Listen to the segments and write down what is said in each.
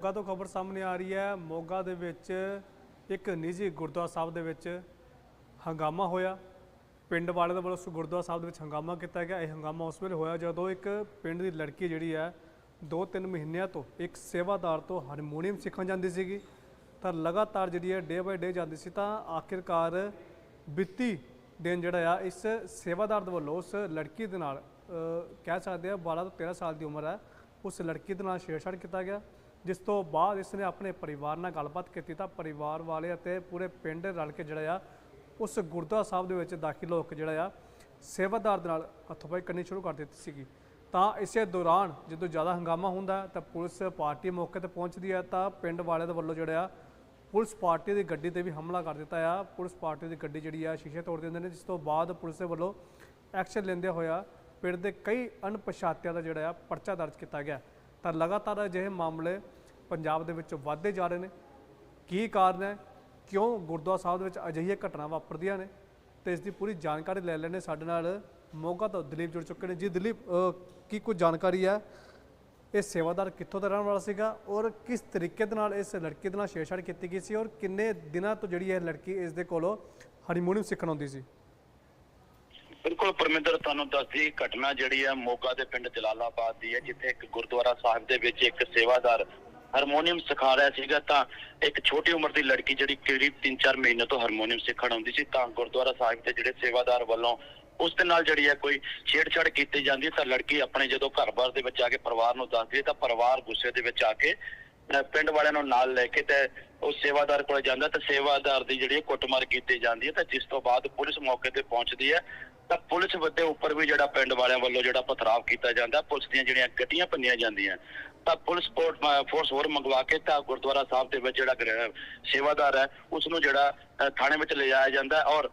ਮੋਗਾ ਤੋਂ ਖਬਰ ਸਾਹਮਣੇ ਆ ਰਹੀ ਹੈ। ਮੋਗਾ ਦੇ ਵਿੱਚ ਇੱਕ ਨਿੱਜੀ ਗੁਰਦੁਆਰਾ ਸਾਹਿਬ ਦੇ ਵਿੱਚ ਹੰਗਾਮਾ ਹੋਇਆ। ਪਿੰਡ ਵਾਲੇ ਦੇ ਵੱਲੋਂ ਉਸ ਗੁਰਦੁਆਰਾ ਸਾਹਿਬ ਦੇ ਵਿੱਚ ਹੰਗਾਮਾ ਕੀਤਾ ਗਿਆ। ਇਹ ਹੰਗਾਮਾ ਉਸ ਵੇਲੇ ਹੋਇਆ ਜਦੋਂ ਇੱਕ ਪਿੰਡ ਦੀ ਲੜਕੀ ਜਿਹੜੀ ਹੈ 2-3 ਮਹੀਨਿਆਂ ਤੋਂ ਇੱਕ ਸੇਵਾਦਾਰ ਤੋਂ ਹਾਰਮੋਨੀਅਮ ਸਿੱਖਣ ਜਾਂਦੀ ਸੀਗੀ। ਤਾਂ ਲਗਾਤਾਰ ਜਿਹੜੀ ਹੈ, ਡੇ ਬਾਈ ਡੇ ਜਾਂਦੀ ਸੀ। ਤਾਂ ਆਖਿਰਕਾਰ ਬਿੱਤੀ ਦਿਨ ਜਿਹੜਾ ਆ, ਇਸ ਸੇਵਾਦਾਰ ਦੇ ਵੱਲੋਂ ਉਸ ਲੜਕੀ ਦੇ ਨਾਲ ਕਹਿ ਸਕਦੇ ਆ 12 ਤੋਂ 13 ਸਾਲ ਦੀ ਉਮਰ ਹੈ। ਉਸ ਲੜਕੀ ਦੇ ਨਾਲ ਛੇੜਛਾੜ ਕੀਤਾ ਗਿਆ। ਜਿਸ ਤੋਂ ਬਾਅਦ ਇਸ ਨੇ ਆਪਣੇ ਪਰਿਵਾਰ ਨਾਲ ਗੱਲਬਾਤ ਕੀਤੀ ਤਾਂ ਪਰਿਵਾਰ ਵਾਲੇ ਅਤੇ ਪੂਰੇ ਪਿੰਡ ਰਲ ਕੇ ਜਿਹੜਾ ਆ, ਉਸ ਗੁਰਦੁਆਰਾ ਸਾਹਿਬ ਦੇ ਵਿੱਚ ਦਾਖਲ ਹੋ ਕੇ ਜਿਹੜਾ ਆ, ਸੇਵਾਦਾਰ ਦੇ ਨਾਲ ਹੱਥੋਂ ਕਰਨੀ ਸ਼ੁਰੂ ਕਰ ਦਿੱਤੀ ਸੀਗੀ। ਤਾਂ ਇਸੇ ਦੌਰਾਨ ਜਦੋਂ ਜ਼ਿਆਦਾ ਹੰਗਾਮਾ ਹੁੰਦਾ ਤਾਂ ਪੁਲਿਸ ਪਾਰਟੀ ਮੌਕੇ ਤੇ ਪਹੁੰਚਦੀ ਹੈ ਤਾਂ ਪਿੰਡ ਵਾਲਿਆਂ ਦੇ ਵੱਲੋਂ ਜਿਹੜਾ ਆ, ਪੁਲਿਸ ਪਾਰਟੀ ਦੀ ਗੱਡੀ ਤੇ ਵੀ ਹਮਲਾ ਕਰ ਦਿੱਤਾ ਆ। ਪੁਲਿਸ ਪਾਰਟੀ ਦੀ ਗੱਡੀ ਜਿਹੜੀ ਆ, ਸ਼ੀਸ਼ੇ ਤੋੜ ਦਿੰਦੇ ਨੇ, ਜਿਸ ਤੋਂ ਬਾਅਦ ਪੁਲਿਸ ਦੇ ਵੱਲੋਂ ਐਕਸ਼ਨ ਲੈਂਦੇ ਹੋਇਆ ਪਿੰਡ ਦੇ ਕਈ ਅਣਪਛਾਤਿਆਂ ਦਾ ਜਿਹੜਾ ਆ, ਪਰਚਾ ਦਰਜ ਕੀਤਾ ਗਿਆ। ਤਾਂ ਲਗਾਤਾਰ ਅਜਿਹੇ ਮਾਮਲੇ ਪੰਜਾਬ ਦੇ ਵਿੱਚ ਵਧਦੇ ਜਾ ਰਹੇ ਨੇ। ਕੀ ਕਾਰਨ ਹੈ? ਕਿਉਂ ਗੁਰਦੁਆਰਾ ਸਾਹਿਬ ਦੇ ਵਿੱਚ ਅਜਿਹੀਆਂ ਘਟਨਾ ਵਾਪਰਦੀਆਂ ਨੇ? ਤੇ ਇਸ ਦੀ ਪੂਰੀ ਜਾਣਕਾਰੀ ਲੈ ਲੈਣੇ ਸਾਡੇ ਨਾਲ ਮੋਗਾ ਤੋਂ ਦਲੀਪ ਜੁੜ ਚੁੱਕੇ ਨੇ। ਜੀ ਦਲੀਪ ਕੀ ਕੁਝ ਜਾਣਕਾਰੀ ਹੈ? ਇਹ ਸੇਵਾਦਾਰ ਕਿੱਥੋਂ ਦਾ ਰਹਿਣ ਵਾਲਾ ਸੀਗਾ? ਔਰ ਕਿਸ ਤਰੀਕੇ ਦੇ ਨਾਲ ਇਸ ਲੜਕੀ ਦੇ ਨਾਲ ਛੇੜਛਾੜ ਕੀਤੀ ਗਈ ਸੀ? ਔਰ ਕਿੰਨੇ ਦਿਨਾਂ ਤੋਂ ਜਿਹੜੀ ਇਹ ਲੜਕੀ ਇਸ ਦੇ ਕੋਲੋਂ ਹਾਰਮੋਨੀਅਮ ਸਿੱਖਣ ਆਉਂਦੀ ਸੀ? ਬਿਲਕੁਲ ਪਰਮਿੰਦਰ, ਤੁਹਾਨੂੰ ਦੱਸਦੀ ਘਟਨਾ ਜਿਹੜੀ ਹੈ ਮੋਗਾ ਦੇ ਪਿੰਡ ਜਲਾਲਾਬਾਦ ਦੀ ਹੈ, ਜਿੱਥੇ ਇੱਕ ਗੁਰਦੁਆਰਾ ਸਾਹਿਬ ਦੇ ਵਿੱਚ ਇੱਕ ਸੇਵਾਦਾਰ ਹਾਰਮੋਨੀਅਮ ਸਿਖਾ ਰਿਹਾ ਸੀਗਾ, ਤਾਂ ਇੱਕ ਛੋਟੀ ਉਮਰ ਦੀ ਲੜਕੀ ਜਿਹੜੀ ਕਰੀਬ 3-4 ਮਹੀਨੇ ਤੋਂ ਹਾਰਮੋਨੀਅਮ ਸਿੱਖਣ ਆਉਂਦੀ ਸੀ, ਤਾਂ ਗੁਰਦੁਆਰਾ ਸਾਹਿਬ ਦੇ ਜਿਹੜੇ ਸੇਵਾਦਾਰ ਵੱਲੋਂ ਉਸ ਦੇ ਨਾਲ ਜਿਹੜੀ ਹੈ ਕੋਈ ਛੇੜਛਾੜ ਕੀਤੀ ਜਾਂਦੀ ਹੈ, ਤਾਂ ਲੜਕੀ ਆਪਣੇ ਜਦੋਂ ਘਰ-ਬਾਰ ਦੇ ਵਿੱਚ ਆ ਕੇ ਪਰਿਵਾਰ ਨੂੰ ਦੱਸਦੀ ਹੈ, ਤਾਂ ਪਰਿਵਾਰ ਗੁੱਸੇ ਦੇ ਵਿੱਚ ਆ ਕੇ ਪਿੰਡ ਵਾਲਿਆਂ ਨੂੰ ਨਾਲ ਲੈ ਕੇ ਤੇ ਉਸ ਸੇਵਾਦਾਰ ਕੋਲ ਜਾਂਦਾ, ਤੇ ਸੇਵਾਦਾਰ ਦੀ ਜਿਹੜੀ ਹੈ ਕੁੱਟਮਾਰ ਕੀਤੀ ਜਾਂਦੀ ਹੈ, ਤਾਂ ਜਿਸ ਤੋਂ ਬਾਅਦ ਪੁਲਿਸ ਮੌਕੇ ਤੇ ਪਹੁੰਚਦੀ ਹੈ। ਤਾਂ ਪੁਲਿਸ ਵੱਡੇ ਉੱਪਰ ਵੀ ਜਿਹੜਾ ਪਿੰਡ ਵਾਲਿਆਂ ਵੱਲੋਂ ਜਿਹੜਾ ਪਥਰਾਵ ਕੀਤਾ ਜਾਂਦਾ, ਪੁਲਿਸ ਦੀਆਂ ਜਿਹੜੀਆਂ ਗੱਡੀਆਂ ਭੰਨੀਆਂ ਜਾਂਦੀਆਂ, ਤਾਂ ਪੁਲਿਸ ਫੋਰਸ ਹੋਰ ਮੰਗਵਾ ਕੇ ਤਾਂ ਗੁਰਦੁਆਰਾ ਸਾਹਿਬ ਦੇ ਵਿੱਚ ਜਿਹੜਾ ਸੇਵਾਦਾਰ ਹੈ ਉਸ ਨੂੰ ਜਿਹੜਾ ਥਾਣੇ ਵਿੱਚ ਲਿਜਾਇਆ ਜਾਂਦਾ ਔਰ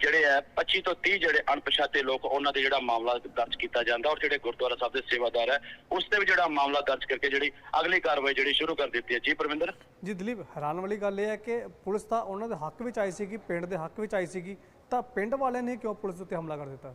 ਜਿਹੜੇ ਹੈ 25 ਤੋਂ 30 ਜਿਹੜੇ ਅਣਪਛਾਤੇ ਲੋਕ ਉਹਨਾਂ ਦੇ ਜਿਹੜਾ ਮਾਮਲਾ ਦਰਜ ਕੀਤਾ ਜਾਂਦਾ ਔਰ ਜਿਹੜੇ ਗੁਰਦੁਆਰਾ ਸਾਹਿਬ ਦੇ ਸੇਵਾਦਾਰ ਹੈ, ਉਸ ਤੇ ਵੀ ਜਿਹੜਾ ਮਾਮਲਾ ਦਰਜ ਕਰਕੇ ਜਿਹੜੀ ਅਗਲੀ ਕਾਰਵਾਈ ਜਿਹੜੀ ਸ਼ੁਰੂ ਕਰ ਦਿੱਤੀ ਹੈ। ਜੀ ਪਰਮਿੰਦਰ? ਜੀ ਦਲੀਪ, ਹੈਰਾਨ ਵਾਲੀ ਗੱਲ ਇਹ ਹੈ ਕਿ ਪੁਲਿਸ ਤਾਂ ਉਹਨਾਂ ਦੇ ਹੱਕ ਵਿੱਚ ਆਈ ਸੀਗੀ, ਪਿੰਡ ਦੇ ਹੱਕ ਵਿੱਚ ਆਈ ਸੀਗੀ ਤਾਂ ਪਿੰਡ ਵਾਲਿਆਂ ਨੇ ਕਿਉਂ ਪੁਲਿਸ ਉੱਤੇ ਹਮਲਾ ਕਰ ਦਿੱਤਾ?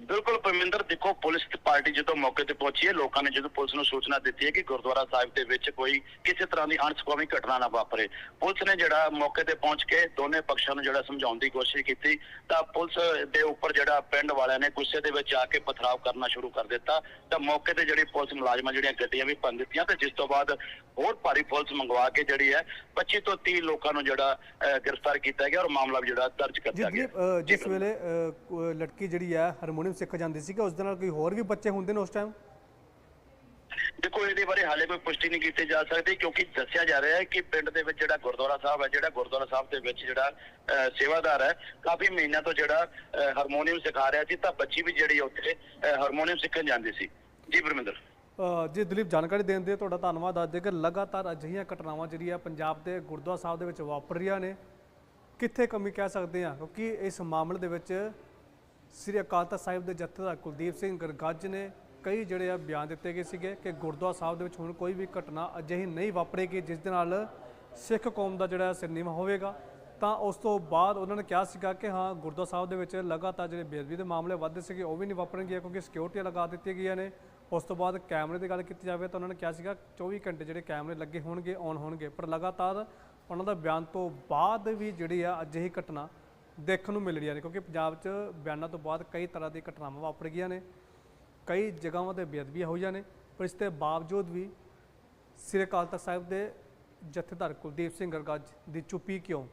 ਬਿਲਕੁਲ ਪਰਮਿੰਦਰ ਦੇਖੋ ਪੁਲਿਸ ਦੀ ਪਾਰਟੀ ਜਦੋਂ ਮੌਕੇ ਤੇ ਪਹੁੰਚੀ ਹੈ ਲੋਕਾਂ ਨੇ ਜਦੋਂ ਪੁਲਿਸ ਨੂੰ ਸੂਚਨਾ ਦਿੱਤੀ ਹੈ ਕਿ ਗੁਰਦੁਆਰਾ ਸਾਹਿਬ ਦੇ ਵਿੱਚ ਕੋਈ ਕਿਸੇ ਤਰ੍ਹਾਂ ਦੀ ਅਣਸੁਖਾਵੀ ਘਟਨਾ ਨਾ ਵਾਪਰੇ ਪੁਲਿਸ ਨੇ ਜਿਹੜਾ ਮੌਕੇ ਤੇ ਪਹੁੰਚ ਕੇ ਦੋਨੇ ਪੱਖਾਂ ਨੂੰ ਜਿਹੜਾ ਸਮਝਾਉਣ ਦੀ ਕੋਸ਼ਿਸ਼ ਕੀਤੀ ਤਾਂ ਪੁਲਿਸ ਦੇ ਉੱਪਰ ਜਿਹੜਾ ਪਿੰਡ ਵਾਲਿਆਂ ਨੇ ਗੁੱਸੇ ਦੇ ਵਿੱਚ ਆ ਕੇ ਪਥਰਾਵ ਕਰਨਾ ਸ਼ੁਰੂ ਕਰ ਦਿੱਤਾ ਤਾਂ ਮੌਕੇ ਤੇ ਜਿਹੜੀ ਪੁਲਿਸ ਮੁਲਾਜ਼ਮਾਂ ਜਿਹੜੀਆਂ ਗੱਡੀਆਂ ਵੀ ਭੰਨ ਦਿੱਤੀਆਂ ਤੇ ਜਿਸ ਤੋਂ ਬਾਅਦ ਹੋਰ ਭਾਰੀ ਪੁਲਿਸ ਮੰਗਵਾ ਕੇ ਜਿਹੜੀ ਹੈ 25 ਤੋਂ 30 ਲੋਕਾਂ ਨੂੰ ਜਿਹੜਾ ਗ੍ਰਿਫਤਾਰ ਕੀਤਾ ਗਿਆ ਔਰ ਮਾਮਲਾ ਵੀ ਜਿਹੜਾ ਦਰਜ ਕਰ ਦਿੱਤਾ ਗਿਆ। ਜਿਸ ਵੇਲੇ ਲੜਕੀ ਜਿਹੜੀ ਹੈ ਹਾਰਮੋਨੀਅਮ ਸਿੱਖ ਜਾਂਦੀ ਸੀ ਕਿ ਉਸ ਦੇ ਨਾਲ ਕੋਈ ਹੋਰ ਵੀ ਬੱਚੇ ਹੁੰਦੇ ਨੇ ਉਸ ਟਾਈਮ ਦੇਖੋ ਇਹਦੇ ਬਾਰੇ ਹਾਲੇ ਕੋਈ ਪੁਸ਼ਟੀ ਨਹੀਂ ਕੀਤੀ ਜਾ ਸਕਦੀ ਕਿਉਂਕਿ ਦੱਸਿਆ ਜਾ ਰਿਹਾ ਹੈ ਕਿ ਪਿੰਡ ਦੇ ਵਿੱਚ ਜਿਹੜਾ ਗੁਰਦੁਆਰਾ ਸਾਹਿਬ ਹੈ ਜਿਹੜਾ ਗੁਰਦੁਆਰਾ ਸਾਹਿਬ ਦੇ ਵਿੱਚ ਜਿਹੜਾ ਸੇਵਾਦਾਰ ਹੈ ਕਾਫੀ ਮਹੀਨਿਆਂ ਤੋਂ ਜਿਹੜਾ ਹਾਰਮੋਨੀਅਮ ਸਿਖਾ ਰਿਹਾ ਸੀ ਤਾਂ ਬੱਚੀ ਵੀ ਜਿਹੜੀ ਉੱਥੇ ਹਾਰਮੋਨੀਅਮ ਸਿੱਖਣ ਜਾਂਦੀ ਸੀ। ਜੀ ਪਰਮਿੰਦਰ ਅ, ਜੀ ਦਲੀਪ ਜਾਣਕਾਰੀ ਦੇਣ ਦੇ ਤੁਹਾਡਾ ਧੰਨਵਾਦ। ਅੱਜ ਦੇ ਕਿ ਲਗਾਤਾਰ ਅਜਿਹੀਆਂ ਘਟਨਾਵਾਂ ਜਿਹੜੀਆਂ ਪੰਜਾਬ ਦੇ ਗੁਰਦੁਆਰਾ ਸਾਹਿਬ ਦੇ ਵਿੱਚ ਵਾਪਰ ਰਹੀਆਂ ਨੇ ਕਿੱਥੇ ਕਮੀ ਕਹਿ ਸਕਦੇ ਹਾਂ? ਕਿਉਂਕਿ ਇਸ ਮਾਮਲੇ ਦੇ ਵਿੱਚ ਸ੍ਰੀ ਅਕਾਲ ਤਖਤ ਸਾਹਿਬ ਦੇ ਜਥੇਦਾਰ ਕੁਲਦੀਪ ਸਿੰਘ ਗਰਗੱਜ ਨੇ ਕਈ ਜਿਹੜੇ ਆ ਬਿਆਨ ਦਿੱਤੇ ਗਏ ਸੀਗੇ ਕਿ ਗੁਰਦੁਆਰਾ ਸਾਹਿਬ ਦੇ ਵਿੱਚ ਹੁਣ ਕੋਈ ਵੀ ਘਟਨਾ ਅਜਿਹੀ ਨਹੀਂ ਵਾਪਰੇਗੀ ਜਿਸ ਦੇ ਨਾਲ ਸਿੱਖ ਕੌਮ ਦਾ ਜਿਹੜਾ ਸਿਰਨੀਵਾ ਹੋਵੇਗਾ। ਤਾਂ ਉਸ ਤੋਂ ਬਾਅਦ ਉਹਨਾਂ ਨੇ ਕਿਹਾ ਸੀਗਾ ਕਿ ਹਾਂ, ਗੁਰਦੁਆਰਾ ਸਾਹਿਬ ਦੇ ਵਿੱਚ ਲਗਾਤਾਰ ਜਿਹੜੇ ਬੇਅਦਬੀ ਦੇ ਮਾਮਲੇ ਵੱਧਦੇ ਸੀਗੇ, ਉਹ ਵੀ ਨਹੀਂ ਵਾਪਰਨਗੇ ਕਿਉਂਕਿ ਸਿਕਿਉਰਿਟੀ ਲਗਾ ਦਿੱਤੀਆਂ ਗਈਆਂ ਨੇ। ਉਸ ਤੋਂ ਬਾਅਦ ਕੈਮਰੇ ਦੀ ਗੱਲ ਕੀਤੀ ਜਾਵੇ ਤਾਂ ਉਹਨਾਂ ਨੇ ਕਿਹਾ ਸੀਗਾ 24 ਘੰਟੇ ਜਿਹੜੇ ਕੈਮਰੇ ਲੱਗੇ ਹੋਣਗੇ ਔਨ ਹੋਣਗੇ। ਪਰ ਲਗਾਤਾਰ ਉਹਨਾਂ ਦਾ ਬਿਆਨ ਤੋਂ ਬਾਅਦ ਵੀ ਜਿਹੜੀ ਆ ਅਜਿਹੀ ਘਟਨਾ ਦੇਖਣ ਨੂੰ ਮਿਲ ਰਹੀਆਂ ਨੇ ਕਿਉਂਕਿ ਪੰਜਾਬ 'ਚ ਬਿਆਨਾਂ ਤੋਂ ਬਾਅਦ ਕਈ ਤਰ੍ਹਾਂ ਦੀ ਘਟਨਾਵਾਂ ਵਾਪਰ ਗਈਆਂ ਨੇ ਕਈ ਜਗ੍ਹਾਵਾਂ ਤੇ ਬੇਅਦਬੀਆਂ ਹੋਈਆਂ ਨੇ ਪਰ ਇਸ ਦੇ ਬਾਵਜੂਦ ਵੀ ਸ੍ਰੀ ਅਕਾਲ ਤਖਤ ਸਾਹਿਬ ਦੇ ਜਥੇਦਾਰ ਕੁਲਦੀਪ ਸਿੰਘ ਗਰਗੱਜ ਦੀ ਚੁੱਪੀ ਕਿਉਂ?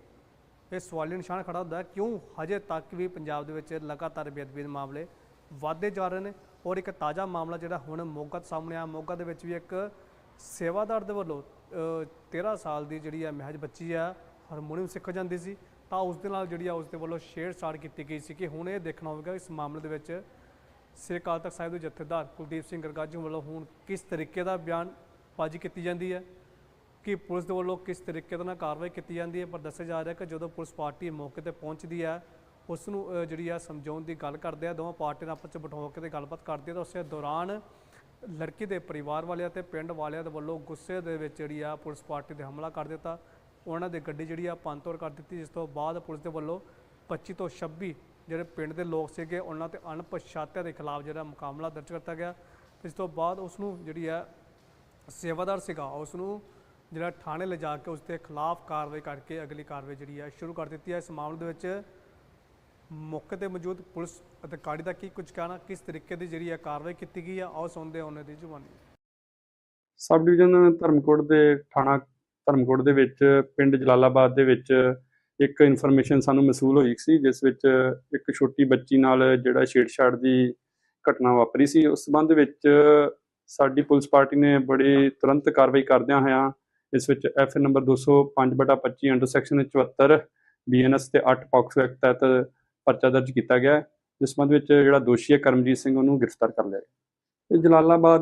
ਇਹ ਸਵਾਲੀ ਨਿਸ਼ਾਨ ਖੜਾ ਹੁੰਦਾ ਕਿਉਂ ਹਜੇ ਤੱਕ ਵੀ ਪੰਜਾਬ ਦੇ ਵਿੱਚ ਲਗਾਤਾਰ ਬੇਅਦਬੀ ਦੇ ਮਾਮਲੇ ਵਧਦੇ ਜਾ ਰਹੇ ਨੇ? ਔਰ ਇੱਕ ਤਾਜ਼ਾ ਮਾਮਲਾ ਜਿਹੜਾ ਹੁਣ ਮੋਗਾ ਤੋਂ ਸਾਹਮਣੇ ਆ ਮੋਗਾ ਦੇ ਵਿੱਚ ਵੀ ਇੱਕ ਸੇਵਾਦਾਰ ਦੇ ਵੱਲੋਂ ਅ, 13 ਸਾਲ ਦੀ ਜਿਹੜੀ ਹੈ ਮਹਿਜ ਬੱਚੀ ਆ ਹਾਰਮੋਨੀਅਮ ਸਿੱਖ ਜਾਂਦੀ ਸੀ। ਤਾਂ ਉਸ ਦੇ ਨਾਲ ਜਿਹੜੀ ਆ ਉਸ ਦੇ ਵੱਲੋਂ ਛੇੜਛਾੜ ਕੀਤੀ ਗਈ ਸੀ ਕਿ ਹੁਣ ਇਹ ਦੇਖਣਾ ਹੋਵੇਗਾ ਇਸ ਮਾਮਲੇ ਦੇ ਵਿੱਚ ਸ੍ਰੀ ਅਕਾਲ ਤਖਤ ਸਾਹਿਬ ਦੇ ਜਥੇਦਾਰ ਕੁਲਦੀਪ ਸਿੰਘ ਗਰਗਾਜੂ ਵੱਲੋਂ ਹੁਣ ਕਿਸ ਤਰੀਕੇ ਦਾ ਬਿਆਨ ਬਾਜੀ ਕੀਤੀ ਜਾਂਦੀ ਹੈ? ਕਿ ਪੁਲਿਸ ਦੇ ਵੱਲੋਂ ਕਿਸ ਤਰੀਕੇ ਦੇ ਨਾਲ ਕਾਰਵਾਈ ਕੀਤੀ ਜਾਂਦੀ ਹੈ? ਪਰ ਦੱਸਿਆ ਜਾ ਰਿਹਾ ਕਿ ਜਦੋਂ ਪੁਲਿਸ ਪਾਰਟੀ ਮੌਕੇ ਤੇ ਪਹੁੰਚਦੀ ਹੈ, ਉਸ ਨੂੰ ਜਿਹੜੀ ਆ ਸਮਝਾਉਣ ਦੀ ਗੱਲ ਕਰਦੇ ਆ, ਦੋਵਾਂ ਪਾਰਟੀਆਂ ਆਪਸ ਵਿੱਚ ਬਿਠਾ ਕੇ ਤੇ ਗੱਲਬਾਤ ਕਰਦੀ ਆ ਤਾਂ ਉਸੇ ਦੌਰਾਨ ਲੜਕੀ ਦੇ ਪਰਿਵਾਰ ਵਾਲਿਆਂ ਤੇ ਪਿੰਡ ਵਾਲਿਆਂ ਦੇ ਵੱਲੋਂ ਗੁੱਸੇ ਦੇ ਵਿੱਚ ਜਿਹੜੀ ਆ ਪੁਲਿਸ ਪਾਰਟੀ ਤੇ ਹਮਲਾ ਕਰ ਦਿੱਤਾ। ਉਹਨਾਂ ਦੀ ਗੱਡੀ ਜਿਹੜੀ ਆ ਪੰਤੋੜ ਕਰ ਦਿੱਤੀ, ਜਿਸ ਤੋਂ ਬਾਅਦ ਪੁਲਿਸ ਦੇ ਵੱਲੋਂ 25 ਤੋਂ 26 ਜਿਹੜੇ ਪਿੰਡ ਦੇ ਲੋਕ ਸੀਗੇ, ਉਹਨਾਂ ਤੇ ਅਣਪਛਾਤਿਆਂ ਦੇ ਖਿਲਾਫ ਜਿਹੜਾ ਮੁਕਾਬਲਾ ਦਰਜ ਕੀਤਾ ਗਿਆ। ਇਸ ਤੋਂ ਬਾਅਦ ਉਸ ਨੂੰ ਜਿਹੜੀ ਆ ਸੇਵਾਦਾਰ ਸੀਗਾ ਉਸ ਨੂੰ ਜਿਹੜਾ ਥਾਣੇ ਲਿਜਾ ਕੇ ਉਸ ਦੇ ਖਿਲਾਫ ਕਾਰਵਾਈ ਕਰਕੇ ਅਗਲੀ ਕਾਰਵਾਈ ਜਿਹੜੀ ਹੈ ਸ਼ੁਰੂ ਕਰ ਦਿੱਤੀ ਹੈ ਇਸ ਮਾਮਲੇ ਦੇ ਵਿੱਚ ਮੌਕੇ ਤੇ ਮੌਜੂਦ ਪੁਲਿਸ ਅਧਿਕਾਰੀ ਦਾ ਕੀ ਕੁਝ ਕਹਿਣਾ, ਕਿਸ ਤਰੀਕੇ ਦੀ ਜਿਹੜੀ ਹੈ ਕਾਰਵਾਈ ਕੀਤੀ ਗਈ ਹੈ ਆਓ ਸੁਣਦੇ ਹਾਂ ਉਹਨਾਂ ਦੀ ਜ਼ੁਬਾਨੀ ਸਬ ਡਿਵੀਜ਼ਨ ਧਰਮਕੋਟ ਦੇ ਥਾਣਾ ਧਰਮਕੋਟ ਦੇ ਵਿੱਚ, ਪਿੰਡ ਜਲਾਲਾਬਾਦ ਦੇ ਵਿੱਚ ਇੱਕ ਇਨਫੋਰਮੇਸ਼ਨ ਸਾਨੂੰ ਮਸੂਲ ਹੋਈ ਸੀ, ਜਿਸ ਵਿੱਚ ਇੱਕ ਛੋਟੀ ਬੱਚੀ ਨਾਲ ਜਿਹੜਾ ਛੇੜਛਾੜ ਦੀ ਘਟਨਾ ਵਾਪਰੀ ਸੀ। ਉਸ ਸੰਬੰਧ ਵਿੱਚ ਸਾਡੀ ਪੁਲਿਸ ਪਾਰਟੀ ਨੇ ਬੜੀ ਤੁਰੰਤ ਕਾਰਵਾਈ ਕਰਦਿਆਂ ਹੋਇਆਂ ਇਸ ਵਿੱਚ F number 205/25 under section 74 BNS ਤੇ 8 ਪੌਕਸੋ ਐਕਟ ਤਹਿਤ ਪਰਚਾ ਦਰਜ ਕੀਤਾ ਗਿਆ ਜਿਸ ਸੰਬੰਧ ਵਿੱਚ ਜਿਹੜਾ ਦੋਸ਼ੀ ਹੈ ਕਰਮਜੀਤ ਸਿੰਘ, ਉਹਨੂੰ ਗ੍ਰਿਫਤਾਰ ਕਰ ਲਿਆ ਗਿਆ। ਜਲਾਲਾਬਾਦ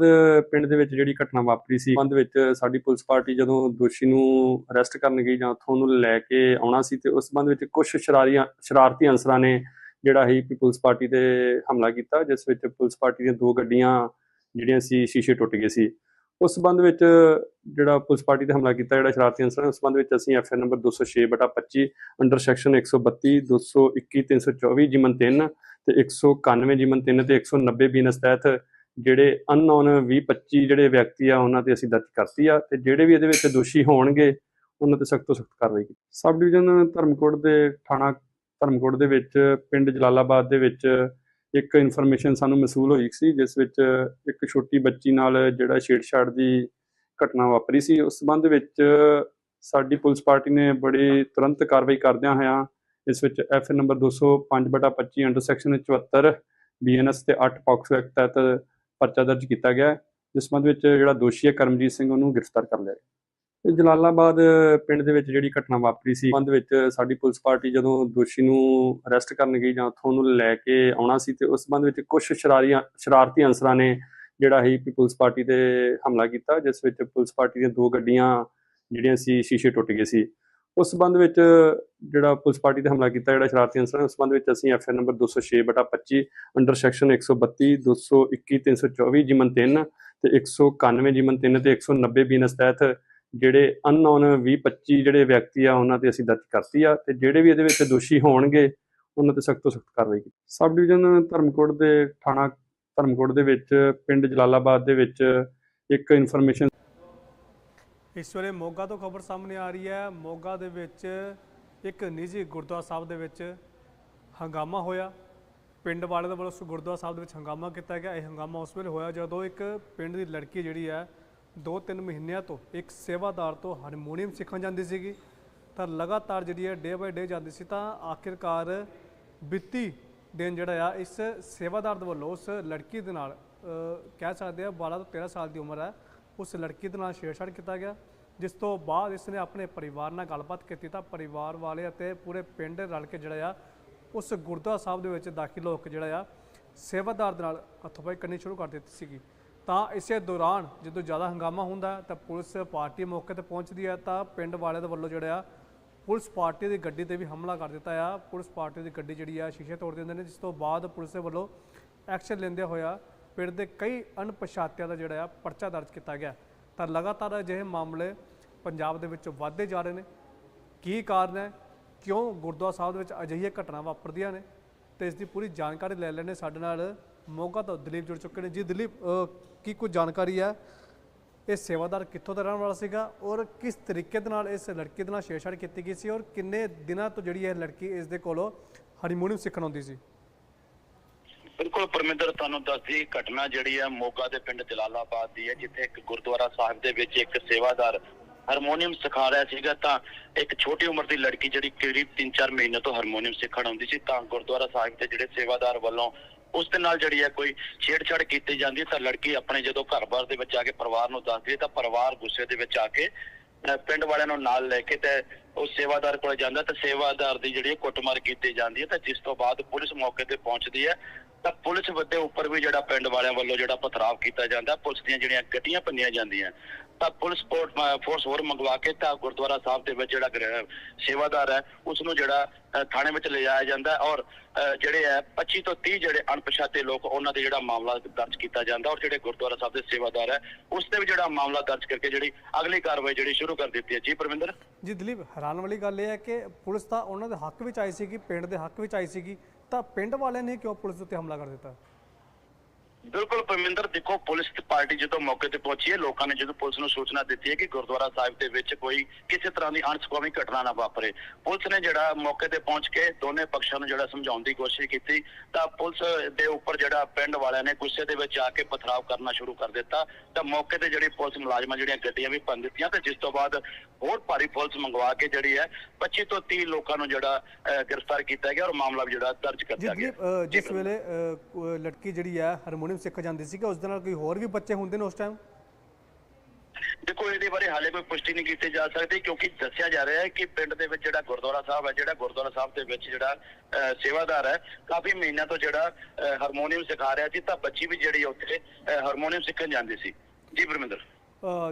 ਪਿੰਡ ਦੇ ਵਿੱਚ ਜਿਹੜੀ ਘਟਨਾ ਵਾਪਰੀ ਸੀ, ਸੰਬੰਧ ਵਿੱਚ ਸਾਡੀ ਪੁਲਿਸ ਪਾਰਟੀ ਜਦੋਂ ਦੋਸ਼ੀ ਨੂੰ ਅਰੈਸਟ ਕਰਨ ਗਈ ਜਾਂ ਉੱਥੋਂ ਉਹਨੂੰ ਲੈ ਕੇ ਆਉਣਾ ਸੀ ਤੇ ਉਸ ਸੰਬੰਧ ਵਿੱਚ ਕੁਝ ਸ਼ਰਾਰੀਆਂ, ਸ਼ਰਾਰਤੀ ਅਨਸਰਾਂ ਨੇ ਜਿਹੜਾ ਹੀ ਪੁਲਿਸ ਪਾਰਟੀ ਤੇ ਹਮਲਾ ਕੀਤਾ, ਜਿਸ ਵਿੱਚ ਪੁਲਿਸ ਪਾਰਟੀ ਦੀਆਂ ਦੋ ਗੱਡੀਆਂ ਜਿਹੜੀਆਂ ਸੀ ਸ਼ੀਸ਼ੇ ਟੁੱਟ ਗਏ ਸੀ। ਉਸ ਸੰਬੰਧ ਵਿੱਚ ਜਿਹੜਾ ਪੁਲਿਸ ਪਾਰਟੀ ਤੇ ਹਮਲਾ ਕੀਤਾ ਜਿਹੜਾ ਸ਼ਰਾਰਤੀ ਅਨਸਰਾਂ ਨੇ, ਉਸ ਸੰਬੰਧ ਵਿੱਚ ਅਸੀਂ ਐਫ ਨੰਬਰ 206/25 ਅੰਡਰ ਸੈਕਸ਼ਨ 132 221 324 ਜਿਮਨ 3 ਤੇ 191 ਜਿਮਨ 3 ਤੇ 190 ਬੀਨਸ ਤਹਿਤ ਜਿਹੜੇ ਅਨਨੋਨ 20-25 ਜਿਹੜੇ ਵਿਅਕਤੀ ਆ, ਉਹਨਾਂ ਤੇ ਅਸੀਂ ਦਰਜ ਕਰਤੀ ਆ ਤੇ ਜਿਹੜੇ ਵੀ ਇਹਦੇ ਵਿੱਚ ਦੋਸ਼ੀ ਹੋਣਗੇ, ਉਹਨਾਂ ਤੇ ਸਖਤ ਤੋਂ ਸਖਤ ਕਾਰਵਾਈ ਕੀਤੀ। ਸਬ ਡਿਵੀਜ਼ਨ ਧਰਮਕੋਟ ਦੇ ਥਾਣਾ ਧਰਮਕੋਟ ਦੇ ਵਿੱਚ, ਪਿੰਡ ਜਲਾਲਾਬਾਦ ਦੇ ਵਿੱਚ ਇੱਕ ਇਨਫੋਰਮੇਸ਼ਨ ਸਾਨੂੰ ਮਸੂਲ ਹੋਈ ਸੀ, ਜਿਸ ਵਿੱਚ ਇੱਕ ਛੋਟੀ ਬੱਚੀ ਨਾਲ ਜਿਹੜਾ ਛੇੜਛਾੜ ਦੀ ਘਟਨਾ ਵਾਪਰੀ ਸੀ। ਉਸ ਸੰਬੰਧ ਵਿੱਚ ਸਾਡੀ ਪੁਲਿਸ ਪਾਰਟੀ ਨੇ ਬੜੀ ਤੁਰੰਤ ਕਾਰਵਾਈ ਕਰਦਿਆਂ ਹੋਇਆਂ ਇਸ ਵਿੱਚ F number 205/25 under section 74 BNS ਤੇ 8 ਪੌਕਸੋ ਐਕਟ ਤਹਿਤ ਪਰਚਾ ਦਰਜ ਕੀਤਾ ਗਿਆ ਹੈ, ਜਿਸ ਸੰਬੰਧ ਵਿੱਚ ਜਿਹੜਾ ਦੋਸ਼ੀ ਹੈ ਕਰਮਜੀਤ ਸਿੰਘ ਉਹਨੂੰ ਗ੍ਰਿਫਤਾਰ ਕਰ ਲਿਆ ਗਿਆ। ਇਹ ਜਲਾਲਾਬਾਦ ਪਿੰਡ ਦੇ ਵਿੱਚ ਜਿਹੜੀ ਘਟਨਾ ਵਾਪਰੀ ਸੀ ਸੰਬੰਧ ਵਿੱਚ ਸਾਡੀ ਪੁਲਿਸ ਪਾਰਟੀ ਜਦੋਂ ਦੋਸ਼ੀ ਨੂੰ ਅਰੈਸਟ ਕਰਨ ਗਈ ਜਾਂ ਉੱਥੋਂ ਉਹਨੂੰ ਲੈ ਕੇ ਆਉਣਾ ਸੀ ਤੇ ਉਸ ਸੰਬੰਧ ਵਿੱਚ ਕੁਝ ਸ਼ਰਾਰੀਆਂ ਸ਼ਰਾਰਤੀ ਅਨਸਰਾਂ ਨੇ ਜਿਹੜਾ ਹੀ ਪੁਲਿਸ ਪਾਰਟੀ ਤੇ ਹਮਲਾ ਕੀਤਾ ਜਿਸ ਵਿੱਚ ਪੁਲਿਸ ਪਾਰਟੀ ਦੀਆਂ ਦੋ ਗੱਡੀਆਂ ਜਿਹੜੀਆਂ ਸੀ ਸ਼ੀਸ਼ੇ ਟੁੱਟ ਗਏ ਸੀ ਉਸ ਸੰਬੰਧ ਵਿੱਚ ਜਿਹੜਾ ਪੁਲਿਸ ਪਾਰਟੀ ਤੇ ਹਮਲਾ ਕੀਤਾ ਜਿਹੜਾ ਸ਼ਰਾਰਤੀ ਅਨਸਰਾਂ ਨੇ ਉਸ ਸੰਬੰਧ ਵਿੱਚ ਅਸੀਂ ਐਫ ਨੰਬਰ 206/25 ਅੰਡਰ ਸੈਕਸ਼ਨ 132 221 324 ਜਿਮਨ 3 ਤੇ 191 ਜਿਮਨ 3 ਤੇ 190 ਬੀਨਸ ਤਹਿਤ ਜਿਹੜੇ ਅਨਨੋਨ 20-25 ਜਿਹੜੇ ਵਿਅਕਤੀ ਆ ਉਹਨਾਂ ਤੇ ਅਸੀਂ ਦਰਜ ਕਰਤੀ ਆ ਤੇ ਜਿਹੜੇ ਵੀ ਇਹਦੇ ਵਿੱਚ ਦੋਸ਼ੀ ਹੋਣਗੇ, ਉਹਨਾਂ ਤੇ ਸਖਤ ਤੋਂ ਸਖਤ ਕਾਰਵਾਈ ਕੀਤੀ। ਸਬ ਡਿਵੀਜ਼ਨ ਧਰਮਕੋਟ ਦੇ ਥਾਣਾ ਧਰਮਕੋਟ ਦੇ ਵਿੱਚ ਪਿੰਡ ਜਲਾਲਾਬਾਦ ਦੇ ਵਿੱਚ ਇੱਕ ਇਨਫੋਰਮੇਸ਼ਨ ਇਸ ਵੇਲੇ ਮੋਗਾ ਤੋਂ ਖਬਰ ਸਾਹਮਣੇ ਆ ਰਹੀ ਹੈ। ਮੋਗਾ ਦੇ ਵਿੱਚ ਇੱਕ ਨਿੱਜੀ ਗੁਰਦੁਆਰਾ ਸਾਹਿਬ ਦੇ ਵਿੱਚ ਹੰਗਾਮਾ ਹੋਇਆ। ਪਿੰਡ ਵਾਲੇ ਦੇ ਵੱਲੋਂ ਉਸ ਗੁਰਦੁਆਰਾ ਸਾਹਿਬ ਦੇ ਵਿੱਚ ਹੰਗਾਮਾ ਕੀਤਾ ਗਿਆ। ਇਹ ਹੰਗਾਮਾ ਉਸ ਵੇਲੇ ਹੋਇਆ ਜਦੋਂ ਇੱਕ ਪਿੰਡ ਦੀ ਲੜਕੀ ਜਿਹੜੀ ਹੈ 2-3 ਮਹੀਨਿਆਂ ਤੋਂ ਇੱਕ ਸੇਵਾਦਾਰ ਤੋਂ ਹਾਰਮੋਨੀਅਮ ਸਿੱਖਣ ਜਾਂਦੀ ਸੀਗੀ। ਤਾਂ ਲਗਾਤਾਰ ਜਿਹੜੀ ਹੈ, ਡੇ ਬਾਏ ਡੇ ਜਾਂਦੀ ਸੀ ਤਾਂ ਆਖਿਰਕਾਰ ਬਿੱਤੀ ਦਿਨ ਜਿਹੜਾ ਆ, ਇਸ ਸੇਵਾਦਾਰ ਦੇ ਵੱਲੋਂ ਉਸ ਲੜਕੀ ਦੇ ਨਾਲ ਕਹਿ ਸਕਦੇ ਆ 12 ਤੋਂ 13 ਸਾਲ ਦੀ ਉਮਰ ਹੈ। ਉਸ ਲੜਕੀ ਦੇ ਨਾਲ ਛੇੜਛਾੜ ਕੀਤਾ ਗਿਆ, ਜਿਸ ਤੋਂ ਬਾਅਦ ਇਸ ਨੇ ਆਪਣੇ ਪਰਿਵਾਰ ਨਾਲ ਗੱਲਬਾਤ ਕੀਤੀ ਤਾਂ ਪਰਿਵਾਰ ਵਾਲੇ ਅਤੇ ਪੂਰੇ ਪਿੰਡ ਰਲ ਕੇ ਜਿਹੜਾ ਆ, ਉਸ ਗੁਰਦੁਆਰਾ ਸਾਹਿਬ ਦੇ ਵਿੱਚ ਦਾਖਲ ਹੋ ਕੇ ਜਿਹੜਾ ਆ, ਸੇਵਾਦਾਰ ਦੇ ਨਾਲ ਹੱਥੋਂ ਕਰਨੀ ਸ਼ੁਰੂ ਕਰ ਦਿੱਤੀ ਸੀਗੀ। ਤਾਂ ਇਸੇ ਦੌਰਾਨ ਜਦੋਂ ਜ਼ਿਆਦਾ ਹੰਗਾਮਾ ਹੁੰਦਾ ਤਾਂ ਪੁਲਿਸ ਪਾਰਟੀ ਮੌਕੇ ਤੇ ਪਹੁੰਚਦੀ ਹੈ ਤਾਂ ਪਿੰਡ ਵਾਲਿਆਂ ਦੇ ਵੱਲੋਂ ਜਿਹੜਾ ਆ, ਪੁਲਿਸ ਪਾਰਟੀ ਦੀ ਗੱਡੀ ਤੇ ਵੀ ਹਮਲਾ ਕਰ ਦਿੱਤਾ ਆ। ਪੁਲਿਸ ਪਾਰਟੀ ਦੀ ਗੱਡੀ ਜਿਹੜੀ ਆ ਸ਼ੀਸ਼ੇ ਤੋੜ ਦਿੰਦੇ ਨੇ, ਜਿਸ ਤੋਂ ਬਾਅਦ ਪੁਲਿਸ ਦੇ ਵੱਲੋਂ ਐਕਸ਼ਨ ਲੈਂਦੇ ਹੋਇਆ ਪਿੰਡ ਦੇ ਕਈ ਅਣਪਛਾਤਿਆਂ ਦਾ ਜਿਹੜਾ ਆ ਪਰਚਾ ਦਰਜ ਕੀਤਾ ਗਿਆ। ਤਾਂ ਲਗਾਤਾਰ ਅਜਿਹੇ ਮਾਮਲੇ ਪੰਜਾਬ ਦੇ ਵਿੱਚ ਵਧਦੇ ਜਾ ਰਹੇ ਨੇ। ਕੀ ਕਾਰਨ ਹੈ? ਕਿਉਂ ਗੁਰਦੁਆਰਾ ਸਾਹਿਬ ਦੇ ਵਿੱਚ ਅਜਿਹੀਆਂ ਘਟਨਾ ਵਾਪਰਦੀਆਂ ਨੇ? ਤੇ ਇਸ ਦੀ ਪੂਰੀ ਜਾਣਕਾਰੀ ਲੈ ਲੈਣੇ ਸਾਡੇ ਨਾਲ ਮੋਗਾ ਤੋਂ ਦਲੀਪ ਜੁੜ ਚੁੱਕੇ ਨੇ। ਜੀ ਦਲੀਪ ਕੀ ਕੁਝ ਜਾਣਕਾਰੀ ਹੈ? ਇਹ ਸੇਵਾਦਾਰ ਕਿੱਥੋਂ ਦਾ ਰਹਿਣ ਵਾਲਾ ਸੀਗਾ? ਔਰ ਕਿਸ ਤਰੀਕੇ ਦੇ ਨਾਲ ਇਸ ਲੜਕੀ ਦੇ ਨਾਲ ਛੇੜਛਾੜ ਕੀਤੀ ਗਈ ਸੀ? ਔਰ ਕਿੰਨੇ ਦਿਨਾਂ ਤੋਂ ਜਿਹੜੀ ਇਹ ਲੜਕੀ ਇਸ ਦੇ ਕੋਲੋਂ ਹਨੀਮੂਨ ਸਿੱਖਣ ਆਉਂਦੀ ਸੀ? ਬਿਲਕੁਲ ਪਰਮਿੰਦਰ, ਤੁਹਾਨੂੰ ਦੱਸਦੀ ਘਟਨਾ ਜਿਹੜੀ ਹੈ ਮੋਗਾ ਦੇ ਪਿੰਡ ਜਲਾਲਾਬਾਦ ਦੀ ਹੈ, ਜਿੱਥੇ ਇੱਕ ਗੁਰਦੁਆਰਾ ਸਾਹਿਬ ਦੇ ਵਿੱਚ ਇੱਕ ਸੇਵਾਦਾਰ ਹਾਰਮੋਨੀਅਮ ਸਿਖਾ ਰਿਹਾ ਸੀਗਾ, ਤਾਂ ਇੱਕ ਛੋਟੀ ਉਮਰ ਦੀ ਲੜਕੀ ਜਿਹੜੀ ਕਰੀਬ 3-4 ਮਹੀਨੇ ਤੋਂ ਹਾਰਮੋਨੀਅਮ ਸਿੱਖਣ ਆਉਂਦੀ ਸੀ, ਤਾਂ ਗੁਰਦੁਆਰਾ ਸਾਹਿਬ ਦੇ ਜਿਹੜੇ ਸੇਵਾਦਾਰ ਵੱਲੋਂ ਉਸ ਦੇ ਨਾਲ ਜਿਹੜੀ ਹੈ ਕੋਈ ਛੇੜਛਾੜ ਕੀਤੀ ਜਾਂਦੀ ਹੈ, ਤਾਂ ਲੜਕੀ ਆਪਣੇ ਜਦੋਂ ਘਰ-ਬਾਰ ਦੇ ਵਿੱਚ ਆ ਕੇ ਪਰਿਵਾਰ ਨੂੰ ਦੱਸਦੀ ਹੈ, ਤਾਂ ਪਰਿਵਾਰ ਗੁੱਸੇ ਦੇ ਵਿੱਚ ਆ ਕੇ ਪਿੰਡ ਵਾਲਿਆਂ ਨੂੰ ਨਾਲ ਲੈ ਕੇ ਤੇ ਉਸ ਸੇਵਾਦਾਰ ਕੋਲ ਜਾਂਦਾ ਤੇ ਸੇਵਾਦਾਰ ਦੀ ਜਿਹੜੀ ਹੈ ਕੁੱਟਮਾਰ ਕੀਤੀ ਜਾਂਦੀ ਹੈ, ਤਾਂ ਜਿਸ ਤੋਂ ਬਾਅਦ ਪੁਲਿਸ ਮੌਕੇ ਤੇ ਪਹੁੰਚਦੀ ਹੈ ਤਾਂ ਪੁਲਿਸ ਵੱਡੇ ਉੱਪਰ ਵੀ ਜਿਹੜਾ ਪਿੰਡ ਵਾਲਿਆਂ ਵੱਲੋਂ ਜਿਹੜਾ ਪਥਰਾਵ ਕੀਤਾ ਜਾਂਦਾ, ਪੁਲਿਸ ਦੀਆਂ ਜਿਹੜੀਆਂ ਗੱਡੀਆਂ ਭੰਨੀਆਂ ਜਾਂਦੀਆਂ, ਤਾਂ ਪੁਲਿਸ ਫੋਰਸ ਹੋਰ ਮੰਗਵਾ ਕੇ ਤਾਂ ਗੁਰਦੁਆਰਾ ਸਾਹਿਬ ਦੇ ਵਿੱਚ ਜਿਹੜਾ ਸੇਵਾਦਾਰ ਹੈ ਉਸ ਨੂੰ ਜਿਹੜਾ ਥਾਣੇ ਵਿੱਚ ਲਿਜਾਇਆ ਜਾਂਦਾ ਔਰ ਜਿਹੜੇ ਹੈ 25 ਤੋਂ 30 ਜਿਹੜੇ ਅਣਪਛਾਤੇ ਲੋਕ ਉਹਨਾਂ ਦੇ ਜਿਹੜਾ ਮਾਮਲਾ ਦਰਜ ਕੀਤਾ ਜਾਂਦਾ ਔਰ ਜਿਹੜੇ ਗੁਰਦੁਆਰਾ ਸਾਹਿਬ ਦੇ ਸੇਵਾਦਾਰ ਹੈ, ਉਸ ਤੇ ਵੀ ਜਿਹੜਾ ਮਾਮਲਾ ਦਰਜ ਕਰਕੇ ਜਿਹੜੀ ਅਗਲੀ ਕਾਰਵਾਈ ਜਿਹੜੀ ਸ਼ੁਰੂ ਕਰ ਦਿੱਤੀ ਹੈ। ਜੀ ਪਰਮਿੰਦਰ? ਜੀ ਦਲੀਪ, ਹੈਰਾਨ ਵਾਲੀ ਗੱਲ ਇਹ ਹੈ ਕਿ ਪੁਲਿਸ ਤਾਂ ਉਹਨਾਂ ਦੇ ਹੱਕ ਵਿੱਚ ਆਈ ਸੀਗੀ, ਪਿੰਡ ਦੇ ਹੱਕ ਵਿੱਚ ਆਈ ਸੀਗੀ ਤਾਂ ਪਿੰਡ ਵਾਲਿਆਂ ਨੇ ਕਿਉਂ ਪੁਲਿਸ ਉੱਤੇ ਹਮਲਾ ਕਰ ਦਿੱਤਾ? ਬਿਲਕੁਲ ਪਰਮਿੰਦਰ ਦੇਖੋ ਪੁਲਿਸ ਦੀ ਪਾਰਟੀ ਜਦੋਂ ਮੌਕੇ ਤੇ ਪਹੁੰਚੀ ਹੈ ਲੋਕਾਂ ਨੇ ਜਦੋਂ ਪੁਲਿਸ ਨੂੰ ਸੂਚਨਾ ਦਿੱਤੀ ਹੈ ਕਿ ਗੁਰਦੁਆਰਾ ਸਾਹਿਬ ਦੇ ਵਿੱਚ ਕੋਈ ਕਿਸੇ ਤਰ੍ਹਾਂ ਦੀ ਅਣਸੁਖਾਵੀ ਘਟਨਾ ਨਾ ਵਾਪਰੇ। ਪੁਲਿਸ ਨੇ ਜਿਹੜਾ ਮੌਕੇ ਤੇ ਪਹੁੰਚ ਕੇ ਦੋਨੇ ਪੱਖਾਂ ਨੂੰ ਜਿਹੜਾ ਸਮਝਾਉਣ ਦੀ ਕੋਸ਼ਿਸ਼ ਕੀਤੀ ਤਾਂ ਪੁਲਿਸ ਦੇ ਉੱਪਰ ਜਿਹੜਾ ਪਿੰਡ ਵਾਲਿਆਂ ਨੇ ਗੁੱਸੇ ਦੇ ਵਿੱਚ ਆ ਕੇ ਪਥਰਾਵ ਕਰਨਾ ਸ਼ੁਰੂ ਕਰ ਦਿੱਤਾ। ਤਾਂ ਮੌਕੇ ਤੇ ਜਿਹੜੀ ਪੁਲਿਸ ਮੁਲਾਜ਼ਮਾਂ ਜਿਹੜੀਆਂ ਗੱਡੀਆਂ ਵੀ ਭੰਨ ਦਿੱਤੀਆਂ ਤੇ ਜਿਸ ਤੋਂ ਬਾਅਦ ਹੋਰ ਭਾਰੀ ਪੁਲਿਸ ਮੰਗਵਾ ਕੇ ਜਿਹੜੀ ਹੈ 25 ਤੋਂ 30 ਲੋਕਾਂ ਨੂੰ ਜਿਹੜਾ ਗ੍ਰਿਫਤਾਰ ਕੀਤਾ ਗਿਆ ਔਰ ਮਾਮਲਾ ਵੀ ਜਿਹੜਾ ਦਰਜ ਕਰ ਦਿੱਤਾ ਗਿਆ। ਜਿਸ ਵੇਲੇ ਲੜਕੀ ਜਿਹੜੀ ਹੈ ਹਾਰਮੋਨੀਅਮ ਸਿੱਖ ਜਾਂਦੀ ਸੀ ਕਿ ਉਸ ਦੇ ਨਾਲ ਕੋਈ ਹੋਰ ਵੀ ਬੱਚੇ ਹੁੰਦੇ ਨੇ ਉਸ ਟਾਈਮ ਦੇਖੋ ਇਹਦੇ ਬਾਰੇ ਹਾਲੇ ਕੋਈ ਪੁਸ਼ਟੀ ਨਹੀਂ ਕੀਤੀ ਜਾ ਸਕਦੀ ਕਿਉਂਕਿ ਦੱਸਿਆ ਜਾ ਰਿਹਾ ਹੈ ਕਿ ਪਿੰਡ ਦੇ ਵਿੱਚ ਜਿਹੜਾ ਗੁਰਦੁਆਰਾ ਸਾਹਿਬ ਹੈ ਜਿਹੜਾ ਗੁਰਦੁਆਰਾ ਸਾਹਿਬ ਦੇ ਵਿੱਚ ਜਿਹੜਾ ਸੇਵਾਦਾਰ ਹੈ ਕਾਫੀ ਮਹੀਨਿਆਂ ਤੋਂ ਜਿਹੜਾ ਹਾਰਮੋਨੀਅਮ ਸਿਖਾ ਰਿਹਾ ਸੀ ਤਾਂ ਬੱਚੀ ਵੀ ਜਿਹੜੀ ਉੱਥੇ ਹਾਰਮੋਨੀਅਮ ਸਿੱਖਣ ਜਾਂਦੀ ਸੀ। ਜੀ ਪਰਮਿੰਦਰ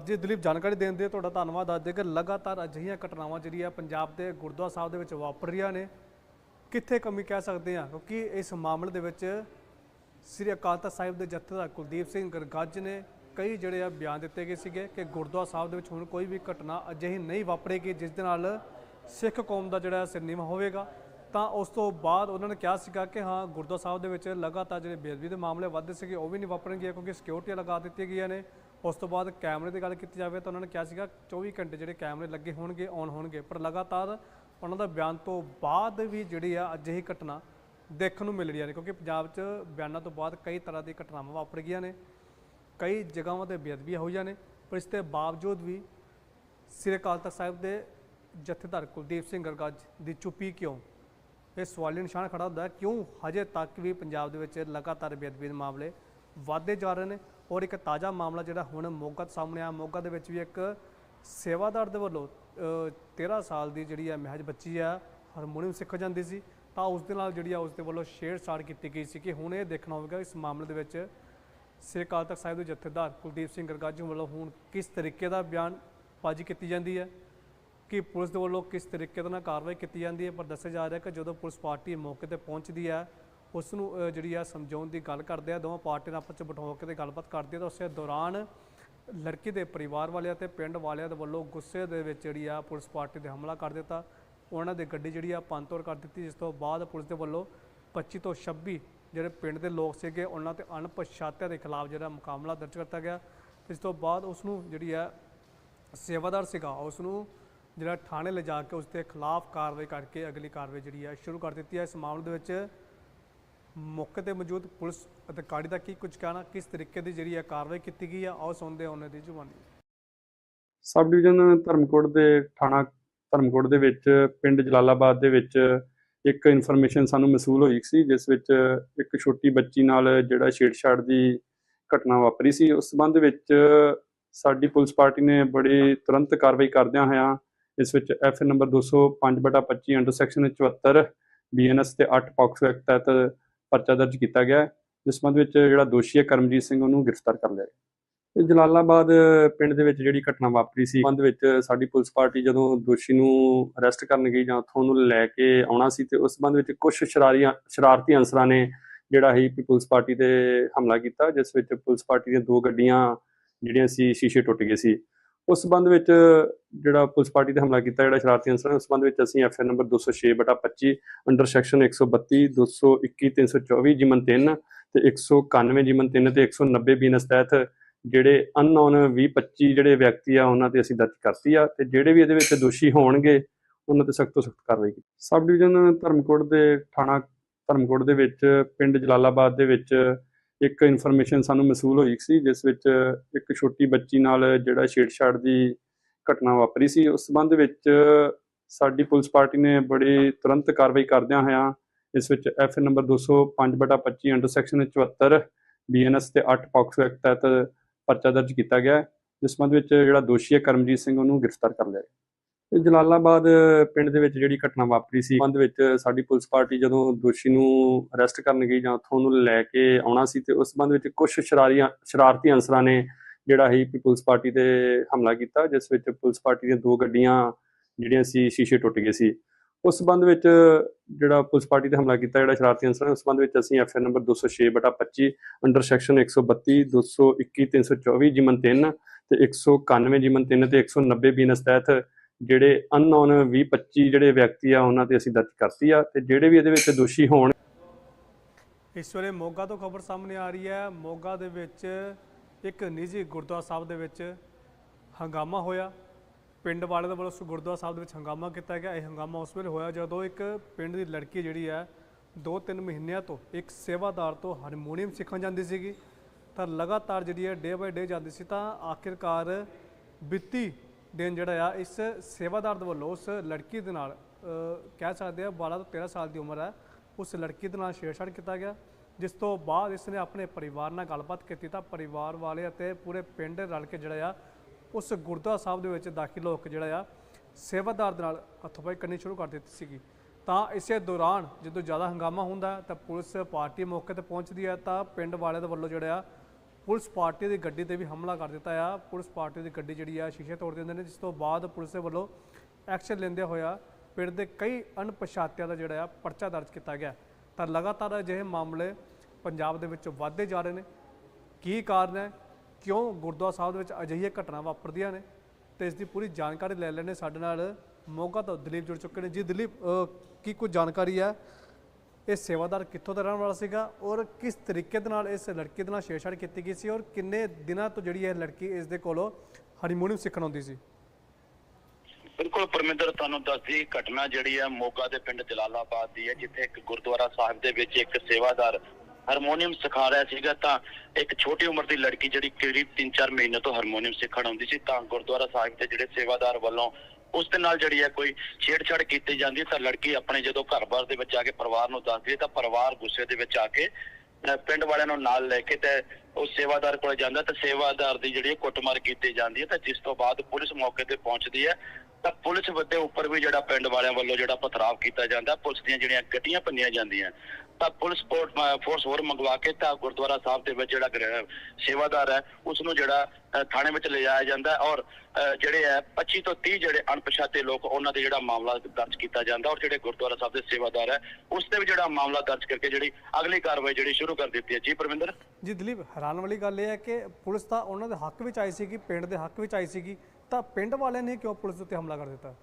ਜੀ ਦਲੀਪ ਜਾਣਕਾਰੀ ਦੇਣ ਦੇ ਤੁਹਾਡਾ ਧੰਨਵਾਦ ਅੱਜ ਦੇ ਕਿ ਲਗਾਤਾਰ ਅਜਿਹੀਆਂ ਘਟਨਾਵਾਂ ਜਿਹੜੀਆਂ ਪੰਜਾਬ ਦੇ ਗੁਰਦੁਆਰਾ ਸਾਹਿਬ ਦੇ ਵਿੱਚ ਵਾਪਰ ਰਹੀਆਂ ਨੇ ਕਿੱਥੇ ਕਮੀ ਕਹਿ ਸਕਦੇ ਹਾਂ ਕਿਉਂਕਿ ਇਸ ਮਾਮਲੇ ਦੇ ਵਿੱਚ ਸ੍ਰੀ ਅਕਾਲ ਤਖਤ ਸਾਹਿਬ ਦੇ ਜਥੇਦਾਰ ਕੁਲਦੀਪ ਸਿੰਘ ਗਰਗੱਜ ਨੇ ਕਈ ਜਿਹੜੇ ਆ ਬਿਆਨ ਦਿੱਤੇ ਗਏ ਸੀਗੇ ਕਿ ਗੁਰਦੁਆਰਾ ਸਾਹਿਬ ਦੇ ਵਿੱਚ ਹੁਣ ਕੋਈ ਵੀ ਘਟਨਾ ਅਜਿਹੀ ਨਹੀਂ ਵਾਪਰੇਗੀ, ਜਿਸ ਦੇ ਨਾਲ ਸਿੱਖ ਕੌਮ ਦਾ ਜਿਹੜਾ ਸਿਰ ਹੋਵੇਗਾ। ਤਾਂ ਉਸ ਤੋਂ ਬਾਅਦ ਉਹਨਾਂ ਨੇ ਕਿਹਾ ਸੀਗਾ ਕਿ ਹਾਂ, ਗੁਰਦੁਆਰਾ ਸਾਹਿਬ ਦੇ ਵਿੱਚ ਲਗਾਤਾਰ ਜਿਹੜੇ ਬੇਅਦਬੀ ਦੇ ਮਾਮਲੇ ਵੱਧਦੇ ਸੀਗੇ, ਉਹ ਵੀ ਨਹੀਂ ਵਾਪਰਨਗੇ ਕਿਉਂਕਿ ਸਿਕਿਉਰਿਟੀ ਲਗਾ ਦਿੱਤੀਆਂ ਗਈਆਂ ਨੇ। ਉਸ ਤੋਂ ਬਾਅਦ ਕੈਮਰੇ ਦੀ ਗੱਲ ਕੀਤੀ ਜਾਵੇ ਤਾਂ ਉਹਨਾਂ ਨੇ ਕਿਹਾ ਸੀਗਾ 24 ਘੰਟੇ ਜਿਹੜੇ ਕੈਮਰੇ ਲੱਗੇ ਹੋਣਗੇ ਔਨ ਹੋਣਗੇ। ਪਰ ਲਗਾਤਾਰ ਉਹਨਾਂ ਦਾ ਬਿਆਨ ਤੋਂ ਬਾਅਦ ਵੀ ਜਿਹੜੀ ਆ ਅਜਿਹੀ ਘਟਨਾ ਦੇਖਣ ਨੂੰ ਮਿਲ ਰਹੀਆਂ ਨੇ ਕਿਉਂਕਿ ਪੰਜਾਬ 'ਚ ਬਿਆਨਾਂ ਤੋਂ ਬਾਅਦ ਕਈ ਤਰ੍ਹਾਂ ਦੀ ਘਟਨਾਵਾਂ ਵਾਪਰ ਗਈਆਂ ਨੇ ਕਈ ਜਗ੍ਹਾਵਾਂ ਤੇ ਬੇਅਦਬੀਆਂ ਹੋਈਆਂ ਨੇ ਪਰ ਇਸ ਦੇ ਬਾਵਜੂਦ ਵੀ ਸ੍ਰੀ ਅਕਾਲ ਤਖਤ ਸਾਹਿਬ ਦੇ ਜਥੇਦਾਰ ਕੁਲਦੀਪ ਸਿੰਘ ਗਰਗੱਜ ਦੀ ਚੁੱਪੀ ਕਿਉਂ? ਇਹ ਸਵਾਲੀ ਨਿਸ਼ਾਨ ਖੜਾ ਹੁੰਦਾ ਕਿਉਂ ਹਜੇ ਤੱਕ ਵੀ ਪੰਜਾਬ ਦੇ ਵਿੱਚ ਲਗਾਤਾਰ ਬੇਅਦਬੀ ਦੇ ਮਾਮਲੇ ਵਧਦੇ ਜਾ ਰਹੇ ਨੇ? ਔਰ ਇੱਕ ਤਾਜ਼ਾ ਮਾਮਲਾ ਜਿਹੜਾ ਹੁਣ ਮੋਗਾ ਤੋਂ ਸਾਹਮਣੇ ਆ ਮੋਗਾ ਦੇ ਵਿੱਚ ਵੀ ਇੱਕ ਸੇਵਾਦਾਰ ਦੇ ਵੱਲੋਂ ਅ, 13 ਸਾਲ ਦੀ ਜਿਹੜੀ ਹੈ ਮਹਿਜ ਬੱਚੀ ਆ ਹਾਰਮੋਨੀਅਮ ਸਿੱਖ ਜਾਂਦੀ ਸੀ। ਤਾਂ ਉਸ ਦੇ ਨਾਲ ਜਿਹੜੀ ਆ ਉਸ ਦੇ ਵੱਲੋਂ ਛੇੜਛਾੜ ਕੀਤੀ ਗਈ ਸੀ ਕਿ ਹੁਣ ਇਹ ਦੇਖਣਾ ਹੋਵੇਗਾ ਇਸ ਮਾਮਲੇ ਦੇ ਵਿੱਚ ਸ੍ਰੀ ਅਕਾਲ ਤਖਤ ਸਾਹਿਬ ਦੇ ਜਥੇਦਾਰ ਕੁਲਦੀਪ ਸਿੰਘ ਗਰਗਾਜੂ ਵੱਲੋਂ ਹੁਣ ਕਿਸ ਤਰੀਕੇ ਦਾ ਬਿਆਨ ਬਾਜੀ ਕੀਤੀ ਜਾਂਦੀ ਹੈ? ਕਿ ਪੁਲਿਸ ਦੇ ਵੱਲੋਂ ਕਿਸ ਤਰੀਕੇ ਦੇ ਨਾਲ ਕਾਰਵਾਈ ਕੀਤੀ ਜਾਂਦੀ ਹੈ? ਪਰ ਦੱਸਿਆ ਜਾ ਰਿਹਾ ਕਿ ਜਦੋਂ ਪੁਲਿਸ ਪਾਰਟੀ ਮੌਕੇ ਤੇ ਪਹੁੰਚਦੀ ਹੈ, ਉਸ ਨੂੰ ਜਿਹੜੀ ਆ ਸਮਝਾਉਣ ਦੀ ਗੱਲ ਕਰਦੇ ਆ, ਦੋਵਾਂ ਪਾਰਟੀਆਂ ਆਪਸ ਵਿੱਚ ਬਿਠਾ ਕੇ ਤੇ ਗੱਲਬਾਤ ਕਰਦੀ ਆ ਤਾਂ ਉਸੇ ਦੌਰਾਨ ਲੜਕੀ ਦੇ ਪਰਿਵਾਰ ਵਾਲਿਆਂ ਤੇ ਪਿੰਡ ਵਾਲਿਆਂ ਦੇ ਵੱਲੋਂ ਗੁੱਸੇ ਦੇ ਵਿੱਚ ਜਿਹੜੀ ਆ ਪੁਲਿਸ ਪਾਰਟੀ ਤੇ ਹਮਲਾ ਕਰ ਦਿੱਤਾ। ਉਹਨਾਂ ਦੀ ਗੱਡੀ ਜਿਹੜੀ ਆ ਪੰਤੋੜ ਕਰ ਦਿੱਤੀ, ਜਿਸ ਤੋਂ ਬਾਅਦ ਪੁਲਿਸ ਦੇ ਵੱਲੋਂ 25 ਤੋਂ 26 ਜਿਹੜੇ ਪਿੰਡ ਦੇ ਲੋਕ ਸੀਗੇ, ਉਹਨਾਂ ਤੇ ਅਣਪਛਾਤਿਆਂ ਦੇ ਖਿਲਾਫ ਜਿਹੜਾ ਮੁਕਾਬਲਾ ਦਰਜ ਕੀਤਾ ਗਿਆ। ਇਸ ਤੋਂ ਬਾਅਦ ਉਸ ਨੂੰ ਜਿਹੜੀ ਆ ਸੇਵਾਦਾਰ ਸੀਗਾ ਉਸ ਨੂੰ ਜਿਹੜਾ ਥਾਣੇ ਲਿਜਾ ਕੇ ਉਸ ਦੇ ਖਿਲਾਫ ਕਾਰਵਾਈ ਕਰਕੇ ਅਗਲੀ ਕਾਰਵਾਈ ਜਿਹੜੀ ਹੈ ਸ਼ੁਰੂ ਕਰ ਦਿੱਤੀ ਹੈ ਇਸ ਮਾਮਲੇ ਦੇ ਵਿੱਚ ਮੌਕੇ ਤੇ ਮੌਜੂਦ ਪੁਲਿਸ ਅਧਿਕਾਰੀ ਦਾ ਕੀ ਕੁਝ ਕਹਿਣਾ, ਕਿਸ ਤਰੀਕੇ ਦੀ ਜਿਹੜੀ ਹੈ ਕਾਰਵਾਈ ਕੀਤੀ ਗਈ ਆ, ਆਓ ਸੁਣਦੇ ਹਾਂ ਉਹਨਾਂ ਦੀ ਜ਼ੁਬਾਨੀ। ਸਬ ਡਿਵੀਜ਼ਨ ਧਰਮਕੋਟ ਦੇ ਥਾਣਾ ਧਰਮਕੋਟ ਦੇ ਵਿੱਚ, ਪਿੰਡ ਜਲਾਲਾਬਾਦ ਦੇ ਵਿੱਚ ਇੱਕ ਇਨਫੋਰਮੇਸ਼ਨ ਸਾਨੂੰ ਮਸੂਲ ਹੋਈ ਸੀ, ਜਿਸ ਵਿੱਚ ਇੱਕ ਛੋਟੀ ਬੱਚੀ ਨਾਲ ਜਿਹੜਾ ਛੇੜਛਾੜ ਦੀ ਘਟਨਾ ਵਾਪਰੀ ਸੀ। ਉਸ ਸੰਬੰਧ ਵਿੱਚ ਸਾਡੀ ਪੁਲਿਸ ਪਾਰਟੀ ਨੇ ਬੜੀ ਤੁਰੰਤ ਕਾਰਵਾਈ ਕਰਦਿਆਂ ਹੋਇਆਂ ਇਸ ਵਿੱਚ F number 205/25 under section 74 BNS ਤੇ 8 ਪੌਕਸੋ ਐਕਟ ਤਹਿਤ ਪਰਚਾ ਦਰਜ ਕੀਤਾ ਗਿਆ ਜਿਸ ਸੰਬੰਧ ਵਿੱਚ ਜਿਹੜਾ ਦੋਸ਼ੀ ਹੈ ਕਰਮਜੀਤ ਸਿੰਘ, ਉਹਨੂੰ ਗ੍ਰਿਫਤਾਰ ਕਰ ਲਿਆ ਗਿਆ। ਜਲਾਲਾਬਾਦ ਪਿੰਡ ਦੇ ਵਿੱਚ ਜਿਹੜੀ ਘਟਨਾ ਵਾਪਰੀ ਸੀ, ਸੰਬੰਧ ਵਿੱਚ ਸਾਡੀ ਪੁਲਿਸ ਪਾਰਟੀ ਜਦੋਂ ਦੋਸ਼ੀ ਨੂੰ ਅਰੈਸਟ ਕਰਨ ਗਈ ਜਾਂ ਉੱਥੋਂ ਉਹਨੂੰ ਲੈ ਕੇ ਆਉਣਾ ਸੀ ਤੇ ਉਸ ਸੰਬੰਧ ਵਿੱਚ ਕੁਝ ਸ਼ਰਾਰੀਆਂ, ਸ਼ਰਾਰਤੀ ਅਨਸਰਾਂ ਨੇ ਜਿਹੜਾ ਹੀ ਪੁਲਿਸ ਪਾਰਟੀ ਤੇ ਹਮਲਾ ਕੀਤਾ, ਜਿਸ ਵਿੱਚ ਪੁਲਿਸ ਪਾਰਟੀ ਦੀਆਂ ਦੋ ਗੱਡੀਆਂ ਜਿਹੜੀਆਂ ਸੀ ਸ਼ੀਸ਼ੇ ਟੁੱਟ ਗਏ ਸੀ। ਉਸ ਸੰਬੰਧ ਵਿੱਚ ਜਿਹੜਾ ਪੁਲਿਸ ਪਾਰਟੀ ਤੇ ਹਮਲਾ ਕੀਤਾ, ਜਿਹੜਾ ਸ਼ਰਾਰਤੀ ਅਨਸਰਾਂ ਨੇ, ਉਸ ਸੰਬੰਧ ਵਿੱਚ ਅਸੀਂ ਐਫ ਨੰਬਰ 206/25 ਅੰਡਰ ਸੈਕਸ਼ਨ 132 221 324 ਜਿਮਨ 3 ਤੇ 191 ਜਿਮਨ 3 ਤੇ 190 ਬੀਨਸ ਤਹਿਤ ਜਿਹੜੇ ਅਨਨੋਨ 20 25 ਜਿਹੜੇ ਵਿਅਕਤੀ ਆ, ਉਹਨਾਂ ਤੇ ਅਸੀਂ ਦਰਜ ਕਰਤੀ ਆ ਤੇ ਜਿਹੜੇ ਵੀ ਇਹਦੇ ਵਿੱਚ ਦੋਸ਼ੀ ਹੋਣਗੇ, ਉਹਨਾਂ ਤੇ ਸਖਤ ਤੋਂ ਸਖਤ ਕਾਰਵਾਈ ਕੀਤੀ। ਸਬ ਡਿਵੀਜ਼ਨ ਧਰਮਕੋਟ ਦੇ, ਥਾਣਾ ਧਰਮਕੋਟ ਦੇ ਵਿੱਚ, ਪਿੰਡ ਜਲਾਲਾਬਾਦ ਦੇ ਵਿੱਚ ਇੱਕ ਇਨਫੋਰਮੇਸ਼ਨ ਸਾਨੂੰ ਮਸੂਲ ਹੋਈ ਸੀ, ਜਿਸ ਵਿੱਚ ਇੱਕ ਛੋਟੀ ਬੱਚੀ ਨਾਲ ਜਿਹੜਾ ਛੇੜਛਾੜ ਦੀ ਘਟਨਾ ਵਾਪਰੀ ਸੀ। ਉਸ ਸੰਬੰਧ ਵਿੱਚ ਸਾਡੀ ਪੁਲਿਸ ਪਾਰਟੀ ਨੇ ਬੜੀ ਤੁਰੰਤ ਕਾਰਵਾਈ ਕਰਦਿਆਂ ਹੋਇਆਂ ਇਸ ਵਿੱਚ F number 205/25 under section 74 BNS ਤੇ 8 ਪੌਕਸੋ ਐਕਟ ਤਹਿਤ ਪਰਚਾ ਦਰਜ ਕੀਤਾ ਗਿਆ ਹੈ, ਜਿਸ ਸੰਬੰਧ ਵਿੱਚ ਜਿਹੜਾ ਦੋਸ਼ੀ ਹੈ ਕਰਮਜੀਤ ਸਿੰਘ ਉਹਨੂੰ ਗ੍ਰਿਫਤਾਰ ਕਰ ਲਿਆ ਗਿਆ। ਇਹ ਜਲਾਲਾਬਾਦ ਪਿੰਡ ਦੇ ਵਿੱਚ ਜਿਹੜੀ ਘਟਨਾ ਵਾਪਰੀ ਸੀ ਸੰਬੰਧ ਵਿੱਚ ਸਾਡੀ ਪੁਲਿਸ ਪਾਰਟੀ ਜਦੋਂ ਦੋਸ਼ੀ ਨੂੰ ਅਰੈਸਟ ਕਰਨ ਗਈ ਜਾਂ ਉੱਥੋਂ ਉਹਨੂੰ ਲੈ ਕੇ ਆਉਣਾ ਸੀ ਤੇ ਉਸ ਸੰਬੰਧ ਵਿੱਚ ਕੁਝ ਸ਼ਰਾਰੀਆਂ ਸ਼ਰਾਰਤੀ ਅਨਸਰਾਂ ਨੇ ਜਿਹੜਾ ਹੀ ਪੁਲਿਸ ਪਾਰਟੀ ਤੇ ਹਮਲਾ ਕੀਤਾ ਜਿਸ ਵਿੱਚ ਪੁਲਿਸ ਪਾਰਟੀ ਦੀਆਂ ਦੋ ਗੱਡੀਆਂ ਜਿਹੜੀਆਂ ਸੀ ਸ਼ੀਸ਼ੇ ਟੁੱਟ ਗਏ ਸੀ ਉਸ ਸੰਬੰਧ ਵਿੱਚ ਜਿਹੜਾ ਪੁਲਿਸ ਪਾਰਟੀ ਤੇ ਹਮਲਾ ਕੀਤਾ, ਜਿਹੜਾ ਸ਼ਰਾਰਤੀ ਅਨਸਰਾਂ ਨੇ ਉਸ ਸੰਬੰਧ ਵਿੱਚ ਅਸੀਂ ਐਫ ਨੰਬਰ 206/25 ਅੰਡਰ ਸੈਕਸ਼ਨ 132 221 324 ਜਿਮਨ 3 ਤੇ 191 ਜਿਮਨ 3 ਤੇ 190 ਬੀਨਸ ਤਹਿਤ ਜਿਹੜੇ ਅਨਨੋਨ 20 25 ਜਿਹੜੇ ਵਿਅਕਤੀ ਆ, ਉਹਨਾਂ ਤੇ ਅਸੀਂ ਦਰਜ ਕਰਤੀ ਆ ਤੇ ਜਿਹੜੇ ਵੀ ਇਹਦੇ ਵਿੱਚ ਦੋਸ਼ੀ ਹੋਣ ਇਸ ਵੇਲੇ ਮੋਗਾ ਤੋਂ ਖਬਰ ਸਾਹਮਣੇ ਆ ਰਹੀ ਹੈ। ਮੋਗਾ ਦੇ ਵਿੱਚ ਇੱਕ ਨਿੱਜੀ ਗੁਰਦੁਆਰਾ ਸਾਹਿਬ ਦੇ ਵਿੱਚ ਹੰਗਾਮਾ ਹੋਇਆ। ਪਿੰਡ ਵਾਲੇ ਦੇ ਵੱਲੋਂ ਉਸ ਗੁਰਦੁਆਰਾ ਸਾਹਿਬ ਦੇ ਵਿੱਚ ਹੰਗਾਮਾ ਕੀਤਾ ਗਿਆ। ਇਹ ਹੰਗਾਮਾ ਉਸ ਵੇਲੇ ਹੋਇਆ ਜਦੋਂ ਇੱਕ ਪਿੰਡ ਦੀ ਲੜਕੀ ਜਿਹੜੀ ਹੈ 2-3 ਮਹੀਨਿਆਂ ਤੋਂ ਇੱਕ ਸੇਵਾਦਾਰ ਤੋਂ ਹਾਰਮੋਨੀਅਮ ਸਿੱਖਣ ਜਾਂਦੀ ਸੀਗੀ। ਤਾਂ ਲਗਾਤਾਰ ਜਿਹੜੀ ਹੈ ਡੇ ਬਾਏ ਡੇ ਜਾਂਦੀ ਸੀ। ਤਾਂ ਆਖਿਰਕਾਰ ਵਿੱਤੀ ਦਿਨ ਜਿਹੜਾ ਆ, ਇਸ ਸੇਵਾਦਾਰ ਦੇ ਵੱਲੋਂ ਉਸ ਲੜਕੀ ਦੇ ਨਾਲ ਕਹਿ ਸਕਦੇ ਆ 12 ਤੋਂ 13 ਸਾਲ ਦੀ ਉਮਰ ਹੈ, ਉਸ ਲੜਕੀ ਦੇ ਨਾਲ ਛੇੜਛਾੜ ਕੀਤਾ ਗਿਆ। ਜਿਸ ਤੋਂ ਬਾਅਦ ਇਸ ਨੇ ਆਪਣੇ ਪਰਿਵਾਰ ਨਾਲ ਗੱਲਬਾਤ ਕੀਤੀ। ਤਾਂ ਪਰਿਵਾਰ ਵਾਲੇ ਅਤੇ ਪੂਰੇ ਪਿੰਡ ਰਲ ਕੇ ਜਿਹੜਾ ਆ ਉਸ ਗੁਰਦੁਆਰਾ ਸਾਹਿਬ ਦੇ ਵਿੱਚ ਦਾਖਲ ਹੋ ਕੇ ਜਿਹੜਾ ਆ, ਸੇਵਾਦਾਰ ਦੇ ਨਾਲ ਹੱਥੋਂ ਕਰਨੀ ਸ਼ੁਰੂ ਕਰ ਦਿੱਤੀ ਸੀਗੀ। ਤਾਂ ਇਸੇ ਦੌਰਾਨ ਜਦੋਂ ਜ਼ਿਆਦਾ ਹੰਗਾਮਾ ਹੁੰਦਾ ਤਾਂ ਪੁਲਿਸ ਪਾਰਟੀ ਮੌਕੇ ਤੇ ਪਹੁੰਚਦੀ ਹੈ ਤਾਂ ਪਿੰਡ ਵਾਲਿਆਂ ਦੇ ਵੱਲੋਂ ਜਿਹੜਾ ਆ, ਪੁਲਿਸ ਪਾਰਟੀ ਦੀ ਗੱਡੀ ਤੇ ਵੀ ਹਮਲਾ ਕਰ ਦਿੱਤਾ ਆ। ਪੁਲਿਸ ਪਾਰਟੀ ਦੀ ਗੱਡੀ ਜਿਹੜੀ ਆ, ਸ਼ੀਸ਼ੇ ਤੋੜ ਦਿੰਦੇ ਨੇ, ਜਿਸ ਤੋਂ ਬਾਅਦ ਪੁਲਿਸ ਦੇ ਵੱਲੋਂ ਐਕਸ਼ਨ ਲੈਂਦੇ ਹੋਇਆ ਪਿੰਡ ਦੇ ਕਈ ਅਣਪਛਾਤਿਆਂ ਦਾ ਜਿਹੜਾ ਆ, ਪਰਚਾ ਦਰਜ ਕੀਤਾ ਗਿਆ। ਤਾਂ ਲਗਾਤਾਰ ਅਜਿਹੇ ਮਾਮਲੇ ਪੰਜਾਬ ਦੇ ਵਿੱਚ ਵਧਦੇ ਜਾ ਰਹੇ ਨੇ। ਕੀ ਕਾਰਨ ਹੈ? ਕਿਉਂ ਗੁਰਦੁਆਰਾ ਸਾਹਿਬ ਦੇ ਵਿੱਚ ਅਜਿਹੀਆਂ ਘਟਨਾ ਵਾਪਰਦੀਆਂ ਨੇ? ਤੇ ਇਸ ਦੀ ਪੂਰੀ ਜਾਣਕਾਰੀ ਲੈ ਲੈਣੇ ਸਾਡੇ ਨਾਲ ਮੋਗਾ ਤੋਂ ਦਲੀਪ ਜੁੜ ਚੁੱਕੇ ਨੇ। ਜੀ ਦਲੀਪ ਕੀ ਕੋਈ ਜਾਣਕਾਰੀ ਹੈ? ਇਹ ਸੇਵਾਦਾਰ ਕਿੱਥੋਂ ਦਾ ਰਹਿਣ ਵਾਲਾ ਸੀਗਾ? ਔਰ ਕਿਸ ਤਰੀਕੇ ਦੇ ਨਾਲ ਇਸ ਲੜਕੀ ਦੇ ਨਾਲ ਛੇੜਛਾੜ ਕੀਤੀ ਗਈ ਸੀ? ਔਰ ਕਿੰਨੇ ਦਿਨਾਂ ਤੋਂ ਜਿਹੜੀ ਇਹ ਲੜਕੀ ਇਸ ਦੇ ਕੋਲੋਂ ਹਨੀਮੂਨ ਸਿੱਖਣ ਆਉਂਦੀ ਸੀ? ਬਿਲਕੁਲ ਪਰਮਿੰਦਰ, ਤੁਹਾਨੂੰ ਦੱਸਦੀ ਘਟਨਾ ਜਿਹੜੀ ਹੈ ਮੋਗਾ ਦੇ ਪਿੰਡ ਜਲਾਲਾਬਾਦ ਦੀ ਹੈ, ਜਿੱਥੇ ਇੱਕ ਗੁਰਦੁਆਰਾ ਸਾਹਿਬ ਦੇ ਵਿੱਚ ਇੱਕ ਸੇਵਾਦਾਰ ਹਾਰਮੋਨੀਅਮ ਸਿਖਾ ਰਿਹਾ ਸੀਗਾ, ਤਾਂ ਇੱਕ ਛੋਟੀ ਉਮਰ ਦੀ ਲੜਕੀ ਜਿਹੜੀ ਕਰੀਬ 3-4 ਮਹੀਨੇ ਤੋਂ ਹਾਰਮੋਨੀਅਮ ਸਿੱਖਣ ਆਉਂਦੀ ਸੀ, ਤਾਂ ਗੁਰਦੁਆਰਾ ਸਾਹਿਬ ਦੇ ਜਿਹੜੇ ਸੇਵਾਦਾਰ ਵੱਲੋਂ ਉਸ ਦੇ ਨਾਲ ਜਿਹੜੀ ਹੈ ਕੋਈ ਛੇੜਛਾੜ ਕੀਤੀ ਜਾਂਦੀ ਹੈ, ਤਾਂ ਲੜਕੀ ਆਪਣੇ ਜਦੋਂ ਘਰ-ਬਾਰ ਦੇ ਵਿੱਚ ਆ ਕੇ ਪਰਿਵਾਰ ਨੂੰ ਦੱਸਦੀ ਹੈ, ਤਾਂ ਪਰਿਵਾਰ ਗੁੱਸੇ ਦੇ ਵਿੱਚ ਆ ਕੇ ਪਿੰਡ ਵਾਲਿਆਂ ਨੂੰ ਨਾਲ ਲੈ ਕੇ ਤੇ ਉਹ ਸੇਵਾਦਾਰ ਕੋਲ ਜਾਂਦਾ ਤੇ ਸੇਵਾਦਾਰ ਦੀ ਜਿਹੜੀ ਹੈ ਕੁੱਟਮਾਰ ਕੀਤੀ ਜਾਂਦੀ ਹੈ, ਤਾਂ ਜਿਸ ਤੋਂ ਬਾਅਦ ਪੁਲਿਸ ਮੌਕੇ ਤੇ ਪਹੁੰਚਦੀ ਹੈ। ਤਾਂ ਪੁਲਿਸ ਦੇ ਉੱਪਰ ਵੀ ਜਿਹੜਾ ਪਿੰਡ ਵਾਲਿਆਂ ਵੱਲੋਂ ਜਿਹੜਾ ਪਥਰਾਵ ਕੀਤਾ ਜਾਂਦਾ, ਪੁਲਿਸ ਦੀਆਂ ਜਿਹੜੀਆਂ ਗੱਡੀਆਂ ਭੰਨੀਆਂ ਜਾਂਦੀਆਂ, ਤਾਂ ਪੁਲਿਸ ਫੋਰਸ ਹੋਰ ਮੰਗਵਾ ਕੇ ਤਾਂ ਗੁਰਦੁਆਰਾ ਸਾਹਿਬ ਦੇ ਵਿੱਚ ਜਿਹੜਾ ਸੇਵਾਦਾਰ ਹੈ ਉਸ ਨੂੰ ਜਿਹੜਾ ਥਾਣੇ ਵਿੱਚ ਲਿਜਾਇਆ ਜਾਂਦਾ ਔਰ ਜਿਹੜੇ ਹੈ 25 ਤੋਂ 30 ਜਿਹੜੇ ਅਣਪਛਾਤੇ ਲੋਕ ਉਹਨਾਂ ਦੇ ਜਿਹੜਾ ਮਾਮਲਾ ਦਰਜ ਕੀਤਾ ਜਾਂਦਾ ਔਰ ਜਿਹੜੇ ਗੁਰਦੁਆਰਾ ਸਾਹਿਬ ਦੇ ਸੇਵਾਦਾਰ ਹੈ, ਉਸ ਤੇ ਵੀ ਜਿਹੜਾ ਮਾਮਲਾ ਦਰਜ ਕਰਕੇ ਜਿਹੜੀ ਅਗਲੀ ਕਾਰਵਾਈ ਜਿਹੜੀ ਸ਼ੁਰੂ ਕਰ ਦਿੱਤੀ ਹੈ। ਜੀ ਪਰਵਿੰਦਰ ਜੀ ਦਲੀਪ, ਹੈਰਾਨ ਵਾਲੀ ਗੱਲ ਇਹ ਹੈ ਕਿ ਪੁਲਿਸ ਤਾਂ ਉਹਨਾਂ ਦੇ ਹੱਕ ਵਿੱਚ ਆਈ ਸੀਗੀ, ਪਿੰਡ ਦੇ ਹੱਕ ਵਿੱਚ ਆਈ ਸੀਗੀ ਤਾਂ ਪਿੰਡ ਵਾਲਿਆਂ ਨੇ ਕਿਉਂ ਪੁਲਿਸ ਉੱਤੇ ਹਮਲਾ ਕਰ ਦਿੱਤਾ?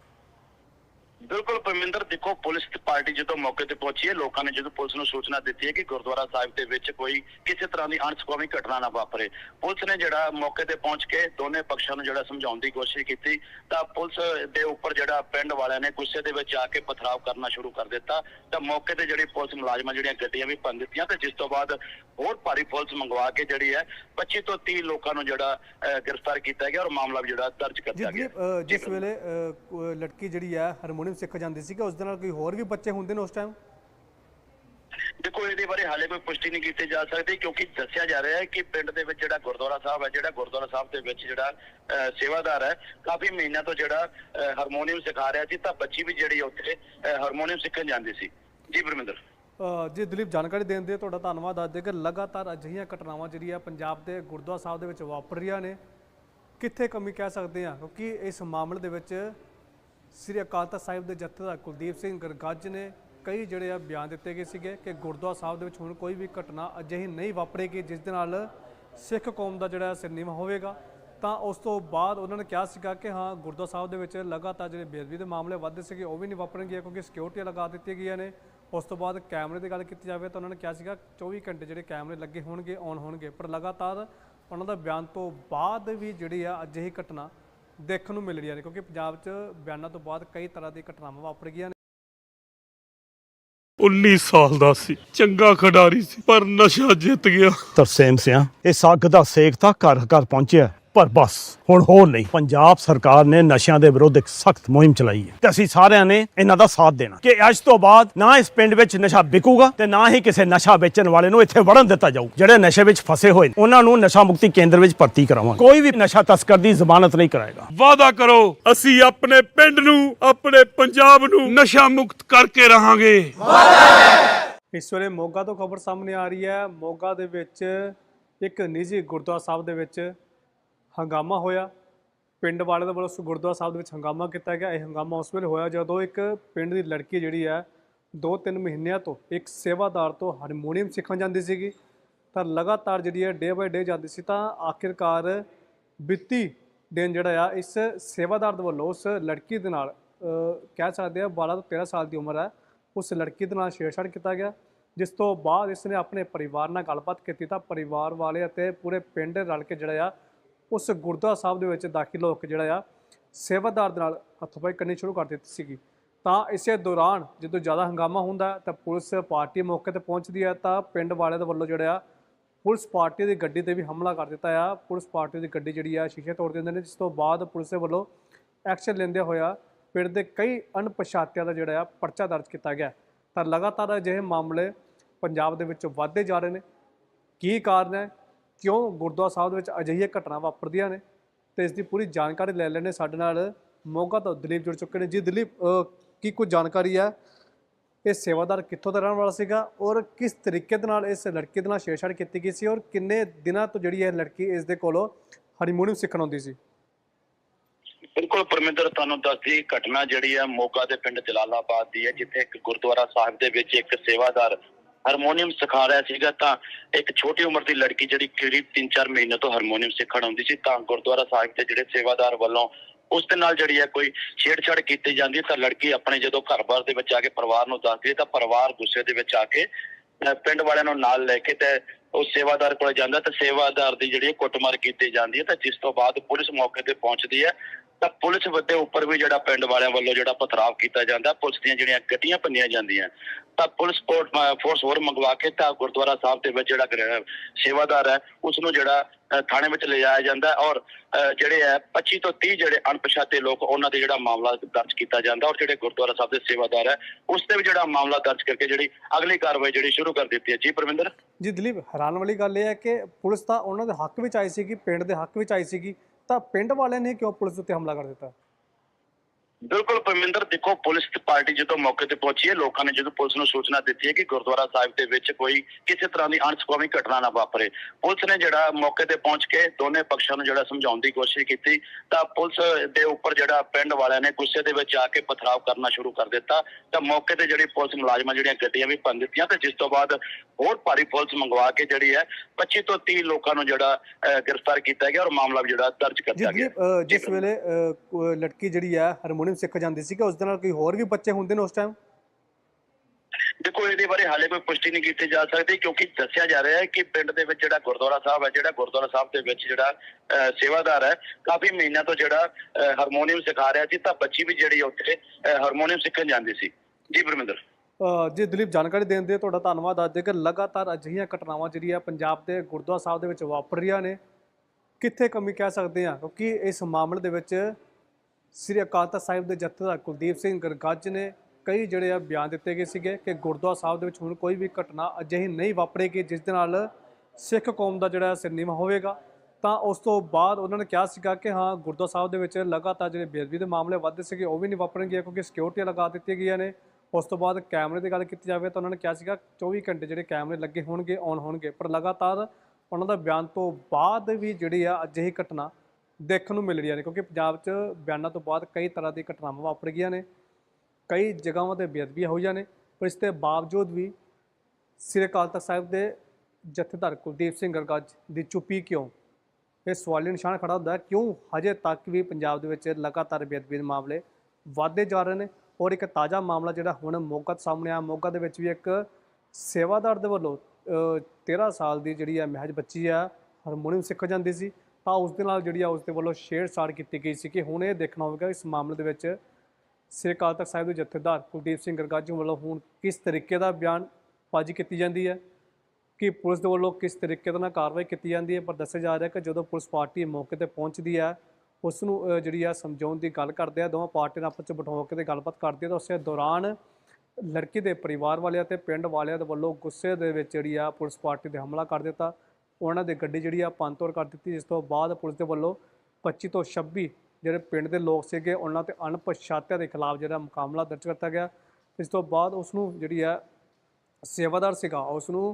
ਬਿਲਕੁਲ ਪਰਮਿੰਦਰ ਦੇਖੋ ਪੁਲਿਸ ਦੀ ਪਾਰਟੀ ਜਦੋਂ ਮੌਕੇ ਤੇ ਪਹੁੰਚੀ ਹੈ ਲੋਕਾਂ ਨੇ ਜਦੋਂ ਪੁਲਿਸ ਨੂੰ ਸੂਚਨਾ ਦਿੱਤੀ ਹੈ ਕਿ ਗੁਰਦੁਆਰਾ ਸਾਹਿਬ ਦੇ ਵਿੱਚ ਕੋਈ ਕਿਸੇ ਤਰ੍ਹਾਂ ਦੀ ਅਣਸੁਖਾਵੀ ਘਟਨਾ ਨਾ ਵਾਪਰੇ ਪੁਲਿਸ ਨੇ ਜਿਹੜਾ ਮੌਕੇ ਤੇ ਪਹੁੰਚ ਕੇ ਦੋਨੇ ਪੱਖਾਂ ਨੂੰ ਜਿਹੜਾ ਸਮਝਾਉਣ ਦੀ ਕੋਸ਼ਿਸ਼ ਕੀਤੀ ਤਾਂ ਪੁਲਿਸ ਦੇ ਉੱਪਰ ਜਿਹੜਾ ਪਿੰਡ ਵਾਲਿਆਂ ਨੇ ਗੁੱਸੇ ਦੇ ਵਿੱਚ ਆ ਕੇ ਪਥਰਾਵ ਕਰਨਾ ਸ਼ੁਰੂ ਕਰ ਦਿੱਤਾ ਤਾਂ ਮੌਕੇ ਤੇ ਜਿਹੜੀ ਪੁਲਿਸ ਮੁਲਾਜ਼ਮਾਂ ਜਿਹੜੀਆਂ ਗੱਡੀਆਂ ਵੀ ਭੰਨ ਦਿੱਤੀਆਂ ਤੇ ਜਿਸ ਤੋਂ ਬਾਅਦ ਹੋਰ ਭਾਰੀ ਪੁਲਿਸ ਮੰਗਵਾ ਕੇ ਜਿਹੜੀ ਹੈ 25 ਤੋਂ 30 ਲੋਕਾਂ ਨੂੰ ਜਿਹੜਾ ਗ੍ਰਿਫਤਾਰ ਕੀਤਾ ਗਿਆ ਔਰ ਮਾਮਲਾ ਵੀ ਜਿਹੜਾ ਦਰਜ ਜੀ ਕੀਤਾ ਗਿਆ ਜਿਸ ਵੇਲੇ ਲੜਕੀ ਜਿਹੜੀ ਹੈ ਹਾਰਮੋਨੀਅਮ ਸਿੱਖ ਜਾਂਦੀ ਸੀ ਕਿ ਉਸ ਦੇ ਨਾਲ ਕੋਈ ਹੋਰ ਵੀ ਬੱਚੇ ਹੁੰਦੇ ਨੇ ਉਸ ਟਾਈਮ ਦੇਖੋ ਇਹਦੇ ਬਾਰੇ ਹਾਲੇ ਕੋਈ ਪੁਸ਼ਟੀ ਨਹੀਂ ਕੀਤੀ ਜਾ ਸਕਦੀ ਕਿਉਂਕਿ ਦੱਸਿਆ ਜਾ ਰਿਹਾ ਹੈ ਕਿ ਪਿੰਡ ਦੇ ਵਿੱਚ ਜਿਹੜਾ ਗੁਰਦੁਆਰਾ ਸਾਹਿਬ ਹੈ ਜਿਹੜਾ ਗੁਰਦੁਆਰਾ ਸਾਹਿਬ ਦੇ ਵਿੱਚ ਜਿਹੜਾ ਸੇਵਾਦਾਰ ਹੈ ਕਾਫੀ ਮਹੀਨਿਆਂ ਤੋਂ ਜਿਹੜਾ ਹਾਰਮੋਨੀਅਮ ਸਿਖਾ ਰਿਹਾ ਸੀ ਤਾਂ ਬੱਚੀ ਵੀ ਜਿਹੜੀ ਉੱਥੇ ਹਾਰਮੋਨੀਅਮ ਸਿੱਖਣ ਜਾਂਦੀ ਸੀ। ਜੀ ਪਰਮਿੰਦਰ ਅ, ਜੀ ਦਲੀਪ ਜਾਣਕਾਰੀ ਦੇਣ ਦੇ ਤੁਹਾਡਾ ਧੰਨਵਾਦ। ਦੱਸ ਦੇ ਕਿ ਲਗਾਤਾਰ ਅਜਿਹੀਆਂ ਘਟਨਾਵਾਂ ਜਿਹੜੀਆਂ ਪੰਜਾਬ ਦੇ ਗੁਰਦੁਆਰਾ ਸਾਹਿਬ ਦੇ ਵਿੱਚ ਵਾਪਰ ਰਹੀਆਂ ਨੇ ਕਿੱਥੇ ਕਮੀ ਕਹਿ ਸਕਦੇ ਆ ਕਿਉਂਕਿ ਇਸ ਮਾਮਲੇ ਦੇ ਵਿੱਚ ਸ੍ਰੀ ਅਕਾਲ ਤਖਤ ਸਾਹਿਬ ਦੇ ਜਥੇਦਾਰ ਕੁਲਦੀਪ ਸਿੰਘ ਗਰਗੱਜ ਨੇ ਕਈ ਜਿਹੜੇ ਆ ਬਿਆਨ ਦਿੱਤੇ ਗਏ ਸੀਗੇ ਕਿ ਗੁਰਦੁਆਰਾ ਸਾਹਿਬ ਦੇ ਵਿੱਚ ਹੁਣ ਕੋਈ ਵੀ ਘਟਨਾ ਅਜਿਹੀ ਨਹੀਂ ਵਾਪਰੇਗੀ, ਜਿਸ ਦੇ ਨਾਲ ਸਿੱਖ ਕੌਮ ਦਾ ਜਿਹੜਾ ਸਿਰਨੀਵਾ ਹੋਵੇਗਾ। ਤਾਂ ਉਸ ਤੋਂ ਬਾਅਦ ਉਹਨਾਂ ਨੇ ਕਿਹਾ ਸੀਗਾ ਕਿ ਹਾਂ, ਗੁਰਦੁਆਰਾ ਸਾਹਿਬ ਦੇ ਵਿੱਚ ਲਗਾਤਾਰ ਜਿਹੜੇ ਬੇਅਦਬੀ ਦੇ ਮਾਮਲੇ ਵੱਧਦੇ ਸੀਗੇ, ਉਹ ਵੀ ਨਹੀਂ ਵਾਪਰਨਗੇ ਕਿਉਂਕਿ ਸਿਕਿਉਰਿਟੀ ਲਗਾ ਦਿੱਤੀਆਂ ਗਈਆਂ ਨੇ। ਉਸ ਤੋਂ ਬਾਅਦ ਕੈਮਰੇ ਦੀ ਗੱਲ ਕੀਤੀ ਜਾਵੇ ਤਾਂ ਉਹਨਾਂ ਨੇ ਕਿਹਾ ਸੀਗਾ 24 ਘੰਟੇ ਜਿਹੜੇ ਕੈਮਰੇ ਲੱਗੇ ਹੋਣਗੇ ਔਨ ਹੋਣਗੇ। ਪਰ ਲਗਾਤਾਰ ਉਹਨਾਂ ਦਾ ਬਿਆਨ ਤੋਂ ਬਾਅਦ ਵੀ ਜਿਹੜੀ ਆ ਅਜਿਹੀ ਘਟਨਾ ਦੇਖਣ ਨੂੰ ਮਿਲ ਰਹੀਆਂ ਨੇ ਕਿਉਂਕਿ ਪੰਜਾਬ 'ਚ ਬਿਆਨਾਂ ਤੋਂ ਬਾਅਦ ਕਈ ਤਰ੍ਹਾਂ ਦੀ ਘਟਨਾਵਾਂ ਵਾਪਰ ਗਈਆਂ ਨੇ। 19 ਸਾਲ ਦਾ ਸੀ ਚੰਗਾ ਖਿਡਾਰੀ ਸੀ ਪਰ ਨਸ਼ਾ ਜਿੱਤ ਗਿਆ। ਤਰਸੇਮ ਸਿਆ ਇਸ ਅੱਗ ਦਾ ਸੇਕ ਤਾਂ ਘਰ ਘਰ ਪਹੁੰਚਿਆ। ਪਰ ਬਸ ਹੁਣ ਹੋਰ ਨਹੀਂ। ਪੰਜਾਬ ਸਰਕਾਰ ਨੇ ਨਸ਼ਿਆਂ ਦੇ ਵਿਰੁੱਧ ਇੱਕ ਸਖਤ ਮੁਹਿੰਮ ਚਲਾਈ ਹੈ। ਤੇ ਅਸੀਂ ਸਾਰਿਆਂ ਨੇ ਇਹਨਾਂ ਦਾ ਸਾਥ ਦੇਣਾ। ਕਿ ਅੱਜ ਤੋਂ ਬਾਅਦ ਨਾ ਇਸ ਪਿੰਡ ਵਿੱਚ ਨਸ਼ਾ ਵਿਕੂਗਾ ਤੇ ਨਾ ਹੀ ਕਿਸੇ ਨਸ਼ਾ ਵੇਚਣ ਵਾਲੇ ਨੂੰ ਇੱਥੇ ਵੜਨ ਦਿੱਤਾ ਜਾਊ। ਜਿਹੜੇ ਨਸ਼ੇ ਵਿੱਚ ਫਸੇ ਹੋਏ ਨੇ ਉਹਨਾਂ ਨੂੰ ਨਸ਼ਾ ਮੁਕਤੀ ਕੇਂਦਰ ਵਿੱਚ ਭਰਤੀ ਕਰਾਵਾਂਗੇ। ਕੋਈ ਵੀ ਨਸ਼ਾ ਤਸਕਰ ਦੀ ਜ਼ਮਾਨਤ ਨਹੀਂ ਕਰਾਏਗਾ। ਵਾਅਦਾ ਕਰੋ ਅਸੀਂ ਆਪਣੇ ਪਿੰਡ ਨੂੰ ਆਪਣੇ ਪੰਜਾਬ ਨੂੰ ਨਸ਼ਾ ਮੁਕਤ ਕਰਕੇ ਰਹਾਂਗੇ। ਇਸ ਵੇਲੇ ਮੋਗਾ ਤੋਂ ਖਬਰ ਸਾਹਮਣੇ ਆ ਰਹੀ ਹੈ। ਮੋਗਾ ਦੇ ਵਿੱਚ ਇੱਕ ਨਿੱਜੀ ਗੁਰਦੁਆਰਾ ਸਾਹਿਬ ਦੇ ਵਿੱਚ ਹੰਗਾਮਾ ਹੋਇਆ। ਪਿੰਡ ਵਾਲੇ ਦੇ ਵੱਲੋਂ ਗੁਰਦੁਆਰਾ ਸਾਹਿਬ ਦੇ ਵਿੱਚ ਹੰਗਾਮਾ ਕੀਤਾ ਗਿਆ। ਇਹ ਹੰਗਾਮਾ ਉਸ ਵੇਲੇ ਹੋਇਆ ਜਦੋਂ ਇੱਕ ਪਿੰਡ ਦੀ ਲੜਕੀ ਜਿਹੜੀ ਹੈ 2-3 ਮਹੀਨਿਆਂ ਤੋਂ ਇੱਕ ਸੇਵਾਦਾਰ ਤੋਂ ਹਾਰਮੋਨੀਅਮ ਸਿੱਖਣ ਜਾਂਦੀ ਸੀਗੀ। ਤਾਂ ਲਗਾਤਾਰ ਜਿਹੜੀ ਹੈ ਡੇ ਬਾਏ ਡੇ ਜਾਂਦੀ ਸੀ। ਤਾਂ ਆਖਿਰਕਾਰ ਵਿੱਤੀ ਦਿਨ ਜਿਹੜਾ ਆ, ਇਸ ਸੇਵਾਦਾਰ ਦੇ ਵੱਲੋਂ ਉਸ ਲੜਕੀ ਦੇ ਨਾਲ ਕਹਿ ਸਕਦੇ ਆ 12 ਤੋਂ 13 ਸਾਲ ਦੀ ਉਮਰ ਹੈ, ਉਸ ਲੜਕੀ ਦੇ ਨਾਲ ਛੇੜਛਾੜ ਕੀਤਾ ਗਿਆ। ਜਿਸ ਤੋਂ ਬਾਅਦ ਇਸ ਨੇ ਆਪਣੇ ਪਰਿਵਾਰ ਨਾਲ ਗੱਲਬਾਤ ਕੀਤੀ। ਤਾਂ ਪਰਿਵਾਰ ਵਾਲੇ ਅਤੇ ਪੂਰੇ ਪਿੰਡ ਰਲ ਕੇ ਜਿਹੜਾ ਆ ਉਸ ਗੁਰਦੁਆਰਾ ਸਾਹਿਬ ਦੇ ਵਿੱਚ ਦਾਖਲ ਹੋ ਕੇ ਜਿਹੜਾ ਆ, ਸੇਵਾਦਾਰ ਦੇ ਨਾਲ ਹੱਥੋਂ ਕਰਨੀ ਸ਼ੁਰੂ ਕਰ ਦਿੱਤੀ ਸੀਗੀ। ਤਾਂ ਇਸੇ ਦੌਰਾਨ ਜਦੋਂ ਜ਼ਿਆਦਾ ਹੰਗਾਮਾ ਹੁੰਦਾ ਤਾਂ ਪੁਲਿਸ ਪਾਰਟੀ ਮੌਕੇ ਤੇ ਪਹੁੰਚਦੀ ਹੈ ਤਾਂ ਪਿੰਡ ਵਾਲਿਆਂ ਦੇ ਵੱਲੋਂ ਜਿਹੜਾ ਆ, ਪੁਲਿਸ ਪਾਰਟੀ ਦੀ ਗੱਡੀ ਤੇ ਵੀ ਹਮਲਾ ਕਰ ਦਿੱਤਾ ਆ। ਪੁਲਿਸ ਪਾਰਟੀ ਦੀ ਗੱਡੀ ਜਿਹੜੀ ਆ, ਸ਼ੀਸ਼ੇ ਤੋੜ ਦਿੰਦੇ ਨੇ, ਜਿਸ ਤੋਂ ਬਾਅਦ ਪੁਲਿਸ ਦੇ ਵੱਲੋਂ ਐਕਸ਼ਨ ਲੈਂਦੇ ਹੋਇਆ ਪਿੰਡ ਦੇ ਕਈ ਅਣਪਛਾਤਿਆਂ ਦਾ ਜਿਹੜਾ ਆ, ਪਰਚਾ ਦਰਜ ਕੀਤਾ ਗਿਆ। ਤਾਂ ਲਗਾਤਾਰ ਅਜਿਹੇ ਮਾਮਲੇ ਪੰਜਾਬ ਦੇ ਵਿੱਚ ਵਧਦੇ ਜਾ ਰਹੇ ਨੇ। ਕੀ ਕਾਰਨ ਹੈ? ਕਿਉਂ ਗੁਰਦੁਆਰਾ ਸਾਹਿਬ ਦੇ ਵਿੱਚ ਅਜਿਹੀਆਂ ਘਟਨਾ ਵਾਪਰਦੀਆਂ ਨੇ? ਤੇ ਇਸ ਦੀ ਪੂਰੀ ਜਾਣਕਾਰੀ ਲੈ ਲੈਣੇ ਸਾਡੇ ਨਾਲ ਮੋਗਾ ਤੋਂ ਦਲੀਪ ਜੁੜ ਚੁੱਕੇ ਨੇ। ਜੀ ਦਲੀਪ ਕੀ ਕੋਈ ਜਾਣਕਾਰੀ ਹੈ? ਇਹ ਸੇਵਾਦਾਰ ਕਿੱਥੋਂ ਦਾ ਰਹਿਣ ਵਾਲਾ ਸੀਗਾ? ਔਰ ਕਿਸ ਤਰੀਕੇ ਦੇ ਨਾਲ ਇਸ ਲੜਕੀ ਦੇ ਨਾਲ ਛੇੜਛਾੜ ਕੀਤੀ ਗਈ ਸੀ? ਔਰ ਕਿੰਨੇ ਦਿਨਾਂ ਤੋਂ ਜਿਹੜੀ ਇਹ ਲੜਕੀ ਇਸ ਦੇ ਕੋਲੋਂ ਹਨੀਮੂਨ ਸਿੱਖਣ ਆਉਂਦੀ ਸੀ? ਬਿਲਕੁਲ ਪਰਮਿੰਦਰ, ਤੁਹਾਨੂੰ ਦੱਸਦੀ, ਘਟਨਾ ਜਿਹੜੀ ਹੈ ਮੋਗਾ ਦੇ ਪਿੰਡ ਜਲਾਲਾਬਾਦ ਦੀ ਹੈ, ਜਿੱਥੇ ਇੱਕ ਗੁਰਦੁਆਰਾ ਸਾਹਿਬ ਦੇ ਵਿੱਚ ਇੱਕ ਸੇਵਾਦਾਰ ਹਾਰਮੋਨੀਅਮ ਸਿਖਾ ਰਿਹਾ ਸੀਗਾ, ਤਾਂ ਇੱਕ ਛੋਟੀ ਉਮਰ ਦੀ ਲੜਕੀ ਜਿਹੜੀ ਕਰੀਬ 3-4 ਮਹੀਨੇ ਤੋਂ ਹਾਰਮੋਨੀਅਮ ਸਿੱਖਣ ਆਉਂਦੀ ਸੀ, ਤਾਂ ਗੁਰਦੁਆਰਾ ਸਾਹਿਬ ਦੇ ਜਿਹੜੇ ਸੇਵਾਦਾਰ ਵੱਲੋਂ ਉਸ ਦੇ ਨਾਲ ਜਿਹੜੀ ਹੈ ਕੋਈ ਛੇੜਛਾੜ ਕੀਤੀ ਜਾਂਦੀ ਹੈ, ਤਾਂ ਲੜਕੀ ਆਪਣੇ ਜਦੋਂ ਘਰ-ਬਾਰ ਦੇ ਵਿੱਚ ਆ ਕੇ ਪਰਿਵਾਰ ਨੂੰ ਦੱਸਦੀ ਹੈ, ਤਾਂ ਪਰਿਵਾਰ ਗੁੱਸੇ ਦੇ ਵਿੱਚ ਆ ਕੇ ਪਿੰਡ ਵਾਲਿਆਂ ਨੂੰ ਨਾਲ ਲੈ ਕੇ ਤੇ ਉਹ ਸੇਵਾਦਾਰ ਕੋਲ ਜਾਂਦਾ ਤੇ ਸੇਵਾਦਾਰ ਦੀ ਜਿਹੜੀ ਹੈ ਕੁੱਟਮਾਰ ਕੀਤੀ ਜਾਂਦੀ ਹੈ, ਤਾਂ ਜਿਸ ਤੋਂ ਬਾਅਦ ਪੁਲਿਸ ਮੌਕੇ ਤੇ ਪਹੁੰਚਦੀ ਹੈ। ਤਾਂ ਪੁਲਿਸ ਦੇ ਉੱਪਰ ਵੀ ਜਿਹੜਾ ਪਿੰਡ ਵਾਲਿਆਂ ਵੱਲੋਂ ਜਿਹੜਾ ਪਥਰਾਵ ਕੀਤਾ ਜਾਂਦਾ, ਪੁਲਿਸ ਦੀਆਂ ਜਿਹੜੀਆਂ ਗੱਡੀਆਂ ਪੰਨੀਆਂ ਜਾਂਦੀਆਂ, ਤਾਂ ਪੁਲਿਸ ਫੋਰਸ ਹੋਰ ਮੰਗਵਾ ਕੇ ਤਾਂ ਗੁਰਦੁਆਰਾ ਸਾਹਿਬ ਦੇ ਵਿੱਚ ਜਿਹੜਾ ਸੇਵਾਦਾਰ ਹੈ ਉਸ ਨੂੰ ਜਿਹੜਾ ਥਾਣੇ ਵਿੱਚ ਲਿਜਾਇਆ ਜਾਂਦਾ ਔਰ ਜਿਹੜੇ ਹੈ 25 ਤੋਂ 30 ਜਿਹੜੇ ਅਣਪਛਾਤੇ ਲੋਕ ਉਹਨਾਂ ਦੇ ਜਿਹੜਾ ਮਾਮਲਾ ਦਰਜ ਕੀਤਾ ਜਾਂਦਾ ਔਰ ਜਿਹੜੇ ਗੁਰਦੁਆਰਾ ਸਾਹਿਬ ਦੇ ਸੇਵਾਦਾਰ ਹੈ, ਉਸ ਤੇ ਵੀ ਜਿਹੜਾ ਮਾਮਲਾ ਦਰਜ ਕਰਕੇ ਜਿਹੜੀ ਅਗਲੀ ਕਾਰਵਾਈ ਜਿਹੜੀ ਸ਼ੁਰੂ ਕਰ ਦਿੱਤੀ ਹੈ। ਜੀ ਪਰਵਿੰਦਰ ਜੀ ਦਲੀਪ, ਹੈਰਾਨ ਵਾਲੀ ਗੱਲ ਇਹ ਹੈ ਕਿ ਪੁਲਿਸ ਤਾਂ ਉਹਨਾਂ ਦੇ ਹੱਕ ਵਿੱਚ ਆਈ ਸੀਗੀ, ਪਿੰਡ ਦੇ ਹੱਕ ਵਿੱਚ ਆਈ ਸੀਗੀ। ਤਾਂ ਪਿੰਡ ਵਾਲਿਆਂ ਨੇ ਕਿਉਂ ਪੁਲਿਸ ਉੱਤੇ ਹਮਲਾ ਕਰ ਦਿੱਤਾ? ਬਿਲਕੁਲ ਪਰਮਿੰਦਰ ਦੇਖੋ ਪੁਲਿਸ ਦੀ ਪਾਰਟੀ ਜਦੋਂ ਮੌਕੇ ਤੇ ਪਹੁੰਚੀ ਹੈ ਲੋਕਾਂ ਨੇ ਜਦੋਂ ਪੁਲਿਸ ਨੂੰ ਸੂਚਨਾ ਦਿੱਤੀ ਹੈ ਕਿ ਗੁਰਦੁਆਰਾ ਸਾਹਿਬ ਦੇ ਵਿੱਚ ਕੋਈ ਕਿਸੇ ਤਰ੍ਹਾਂ ਦੀ ਅਣਸੁਖਾਵੀ ਘਟਨਾ ਨਾ ਵਾਪਰੇ ਪੁਲਿਸ ਨੇ ਜਿਹੜਾ ਮੌਕੇ ਤੇ ਪਹੁੰਚ ਕੇ ਦੋਨੇ ਪੱਖਾਂ ਨੂੰ ਜਿਹੜਾ ਸਮਝਾਉਣ ਦੀ ਕੋਸ਼ਿਸ਼ ਕੀਤੀ ਤਾਂ ਪੁਲਿਸ ਦੇ ਉੱਪਰ ਜਿਹੜਾ ਪਿੰਡ ਵਾਲਿਆਂ ਨੇ ਗੁੱਸੇ ਦੇ ਵਿੱਚ ਆ ਕੇ ਪਥਰਾਵ ਕਰਨਾ ਸ਼ੁਰੂ ਕਰ ਦਿੱਤਾ ਤਾਂ ਮੌਕੇ ਤੇ ਜਿਹੜੀ ਪੁਲਿਸ ਮੁਲਾਜ਼ਮਾਂ ਜਿਹੜੀਆਂ ਗੱਡੀਆਂ ਵੀ ਭੰਨ ਦਿੱਤੀਆਂ ਤੇ ਜਿਸ ਤੋਂ ਬਾਅਦ ਹੋਰ ਭਾਰੀ ਪੁਲਿਸ ਮੰਗਵਾ ਕੇ ਜਿਹੜੀ ਹੈ 25 ਤੋਂ 30 ਲੋਕਾਂ ਨੂੰ ਜਿਹੜਾ ਗ੍ਰਿਫਤਾਰ ਕੀਤਾ ਗਿਆ ਔਰ ਮਾਮਲਾ ਵੀ ਜਿਹੜਾ ਦਰਜ ਜੀ ਕੀਤਾ ਗਿਆ। ਜਿਸ ਵੇਲੇ ਲੜਕੀ ਜਿਹੜੀ ਹੈ ਹਾਰਮੋਨੀਅਮ ਸਿੱਖ ਜਾਂਦੀ ਸੀ ਕਿ ਉਸ ਦੇ ਨਾਲ ਕੋਈ ਹੋਰ ਵੀ ਬੱਚੇ ਹੁੰਦੇ ਨੇ ਉਸ ਟਾਈਮ ਦੇਖੋ ਇਹਦੇ ਬਾਰੇ ਹਾਲੇ ਕੋਈ ਪੁਸ਼ਟੀ ਨਹੀਂ ਕੀਤੀ ਜਾ ਸਕਦੀ ਕਿਉਂਕਿ ਦੱਸਿਆ ਜਾ ਰਿਹਾ ਹੈ ਕਿ ਪਿੰਡ ਦੇ ਵਿੱਚ ਜਿਹੜਾ ਗੁਰਦੁਆਰਾ ਸਾਹਿਬ ਹੈ ਜਿਹੜਾ ਗੁਰਦੁਆਰਾ ਸਾਹਿਬ ਦੇ ਵਿੱਚ ਜਿਹੜਾ ਸੇਵਾਦਾਰ ਹੈ ਕਾਫੀ ਮਹੀਨਿਆਂ ਤੋਂ ਜਿਹੜਾ ਹਾਰਮੋਨੀਅਮ ਸਿਖਾ ਰਿਹਾ ਸੀ ਤਾਂ ਬੱਚੀ ਵੀ ਜਿਹੜੀ ਉੱਥੇ ਹਾਰਮੋਨੀਅਮ ਸਿੱਖਣ ਜਾਂਦੀ ਸੀ। ਜੀ ਪਰਮਿੰਦਰ। ਜੀ ਦਲੀਪ ਜਾਣਕਾਰੀ ਦੇਣ ਦੇ ਤੁਹਾਡਾ ਧੰਨਵਾਦ ਅੱਜ ਜੇਕਰ ਲਗਾਤਾਰ ਅਜਿਹੀਆਂ ਘਟਨਾਵਾਂ ਜਿਹੜੀਆਂ ਪੰਜਾਬ ਦੇ ਗੁਰਦੁਆਰਾ ਸਾਹਿਬ ਦੇ ਵਿੱਚ ਵਾਪਰ ਰਹੀਆਂ ਨੇ ਕਿੱਥੇ ਕਮੀ ਕਹਿ ਸਕਦੇ ਆ ਕਿਉਂਕਿ ਇਸ ਮਾਮਲੇ ਦੇ ਵਿੱਚ ਸ੍ਰੀ ਅਕਾਲ ਤਖਤ ਸਾਹਿਬ ਦੇ ਜਥੇਦਾਰ ਕੁਲਦੀਪ ਸਿੰਘ ਗਰਗੱਜ ਨੇ ਕਈ ਜਿਹੜੇ ਆ ਬਿਆਨ ਦਿੱਤੇ ਗਏ ਸੀਗੇ ਕਿ ਗੁਰਦੁਆਰਾ ਸਾਹਿਬ ਦੇ ਵਿੱਚ ਹੁਣ ਕੋਈ ਵੀ ਘਟਨਾ ਅਜਿਹੀ ਨਹੀਂ ਵਾਪਰੇਗੀ ਜਿਸ ਦੇ ਨਾਲ ਸਿੱਖ ਕੌਮ ਦਾ ਜਿਹੜਾ ਸਿਰਨੀਮਾ ਹੋਵੇਗਾ। ਤਾਂ ਉਸ ਤੋਂ ਬਾਅਦ ਉਹਨਾਂ ਨੇ ਕਿਹਾ ਸੀਗਾ ਕਿ ਹਾਂ, ਗੁਰਦੁਆਰਾ ਸਾਹਿਬ ਦੇ ਵਿੱਚ ਲਗਾਤਾਰ ਜਿਹੜੇ ਬੇਅਦਬੀ ਦੇ ਮਾਮਲੇ ਵੱਧਦੇ ਸੀਗੇ, ਉਹ ਵੀ ਨਹੀਂ ਵਾਪਰਨਗੇ ਕਿਉਂਕਿ ਸਿਕਿਉਰਿਟੀ ਲਗਾ ਦਿੱਤੀਆਂ ਗਈਆਂ ਨੇ। ਉਸ ਤੋਂ ਬਾਅਦ ਕੈਮਰੇ ਦੀ ਗੱਲ ਕੀਤੀ ਜਾਵੇ ਤਾਂ ਉਹਨਾਂ ਨੇ ਕਿਹਾ ਸੀਗਾ 24 ਘੰਟੇ ਜਿਹੜੇ ਕੈਮਰੇ ਲੱਗੇ ਹੋਣਗੇ ਔਨ ਹੋਣਗੇ। ਪਰ ਲਗਾਤਾਰ ਉਹਨਾਂ ਦਾ ਬਿਆਨ ਤੋਂ ਬਾਅਦ ਵੀ ਜਿਹੜੀ ਆ ਅਜਿਹੀ ਘਟਨਾ ਦੇਖਣ ਨੂੰ ਮਿਲ ਰਹੀਆਂ ਨੇ ਕਿਉਂਕਿ ਪੰਜਾਬ 'ਚ ਬਿਆਨਾਂ ਤੋਂ ਬਾਅਦ ਕਈ ਤਰ੍ਹਾਂ ਦੀ ਘਟਨਾਵਾਂ ਵਾਪਰ ਗਈਆਂ ਨੇ ਕਈ ਜਗ੍ਹਾਵਾਂ ਤੇ ਬੇਅਦਬੀਆਂ ਹੋਈਆਂ ਨੇ ਪਰ ਇਸ ਦੇ ਬਾਵਜੂਦ ਵੀ ਸ੍ਰੀ ਅਕਾਲ ਤਖਤ ਸਾਹਿਬ ਦੇ ਜਥੇਦਾਰ ਕੁਲਦੀਪ ਸਿੰਘ ਗਰਗੱਜ ਦੀ ਚੁੱਪੀ ਕਿਉਂ? ਇਹ ਸਵਾਲੀ ਨਿਸ਼ਾਨ ਖੜਾ ਹੁੰਦਾ ਕਿਉਂ ਹਜੇ ਤੱਕ ਵੀ ਪੰਜਾਬ ਦੇ ਵਿੱਚ ਲਗਾਤਾਰ ਬੇਅਦਬੀ ਦੇ ਮਾਮਲੇ ਵਧਦੇ ਜਾ ਰਹੇ ਨੇ? ਔਰ ਇੱਕ ਤਾਜ਼ਾ ਮਾਮਲਾ ਜਿਹੜਾ ਹੁਣ ਮੋਗਾ ਸਾਹਮਣੇ ਆ ਮੋਗਾ ਦੇ ਵਿੱਚ ਵੀ ਇੱਕ ਸੇਵਾਦਾਰ ਦੇ ਵੱਲੋਂ ਅ, 13 ਸਾਲ ਦੀ ਜਿਹੜੀ ਹੈ ਮਹਿਜ ਬੱਚੀ ਆ ਹਾਰਮੋਨੀਅਮ ਸਿੱਖ ਜਾਂਦੀ ਸੀ। ਤਾਂ ਉਸ ਦੇ ਨਾਲ ਜਿਹੜੀ ਆ ਉਸ ਦੇ ਵੱਲੋਂ ਛੇੜਛਾੜ ਕੀਤੀ ਗਈ ਸੀ ਕਿ ਹੁਣ ਇਹ ਦੇਖਣਾ ਹੋਵੇਗਾ ਇਸ ਮਾਮਲੇ ਦੇ ਵਿੱਚ ਸ੍ਰੀ ਅਕਾਲ ਤਖਤ ਸਾਹਿਬ ਦੇ ਜਥੇਦਾਰ ਕੁਲਦੀਪ ਸਿੰਘ ਗਰਗਾਜੂ ਵੱਲੋਂ ਹੁਣ ਕਿਸ ਤਰੀਕੇ ਦਾ ਬਿਆਨ ਬਾਜੀ ਕੀਤੀ ਜਾਂਦੀ ਹੈ? ਕਿ ਪੁਲਿਸ ਦੇ ਵੱਲੋਂ ਕਿਸ ਤਰੀਕੇ ਦੇ ਨਾਲ ਕਾਰਵਾਈ ਕੀਤੀ ਜਾਂਦੀ ਹੈ? ਪਰ ਦੱਸਿਆ ਜਾ ਰਿਹਾ ਕਿ ਜਦੋਂ ਪੁਲਿਸ ਪਾਰਟੀ ਮੌਕੇ ਤੇ ਪਹੁੰਚਦੀ ਹੈ, ਉਸ ਨੂੰ ਜਿਹੜੀ ਆ ਸਮਝਾਉਣ ਦੀ ਗੱਲ ਕਰਦੇ ਆ, ਦੋਵਾਂ ਪਾਰਟੀਆਂ ਆਪਸ ਵਿੱਚ ਬਿਠਾ ਕੇ ਤੇ ਗੱਲਬਾਤ ਕਰਦੀ ਆ, ਤਾਂ ਉਸੇ ਦੌਰਾਨ ਲੜਕੀ ਦੇ ਪਰਿਵਾਰ ਵਾਲਿਆਂ ਤੇ ਪਿੰਡ ਵਾਲਿਆਂ ਦੇ ਵੱਲੋਂ ਗੁੱਸੇ ਦੇ ਵਿੱਚ ਜਿਹੜੀ ਆ ਪੁਲਿਸ ਪਾਰਟੀ ਤੇ ਹਮਲਾ ਕਰ ਦਿੱਤਾ। ਉਹਨਾਂ ਦੀ ਗੱਡੀ ਜਿਹੜੀ ਆ ਪੰਤੋੜ ਕਰ ਦਿੱਤੀ, ਜਿਸ ਤੋਂ ਬਾਅਦ ਪੁਲਿਸ ਦੇ ਵੱਲੋਂ 25 ਤੋਂ 26 ਜਿਹੜੇ ਪਿੰਡ ਦੇ ਲੋਕ ਸੀਗੇ, ਉਹਨਾਂ ਤੇ ਅਣਪਛਾਤਿਆਂ ਦੇ ਖਿਲਾਫ ਜਿਹੜਾ ਮੁਕਾਬਲਾ ਦਰਜ ਕੀਤਾ ਗਿਆ। ਇਸ ਤੋਂ ਬਾਅਦ ਉਸ ਨੂੰ ਜਿਹੜੀ ਆ ਸੇਵਾਦਾਰ ਸੀਗਾ ਉਸ ਨੂੰ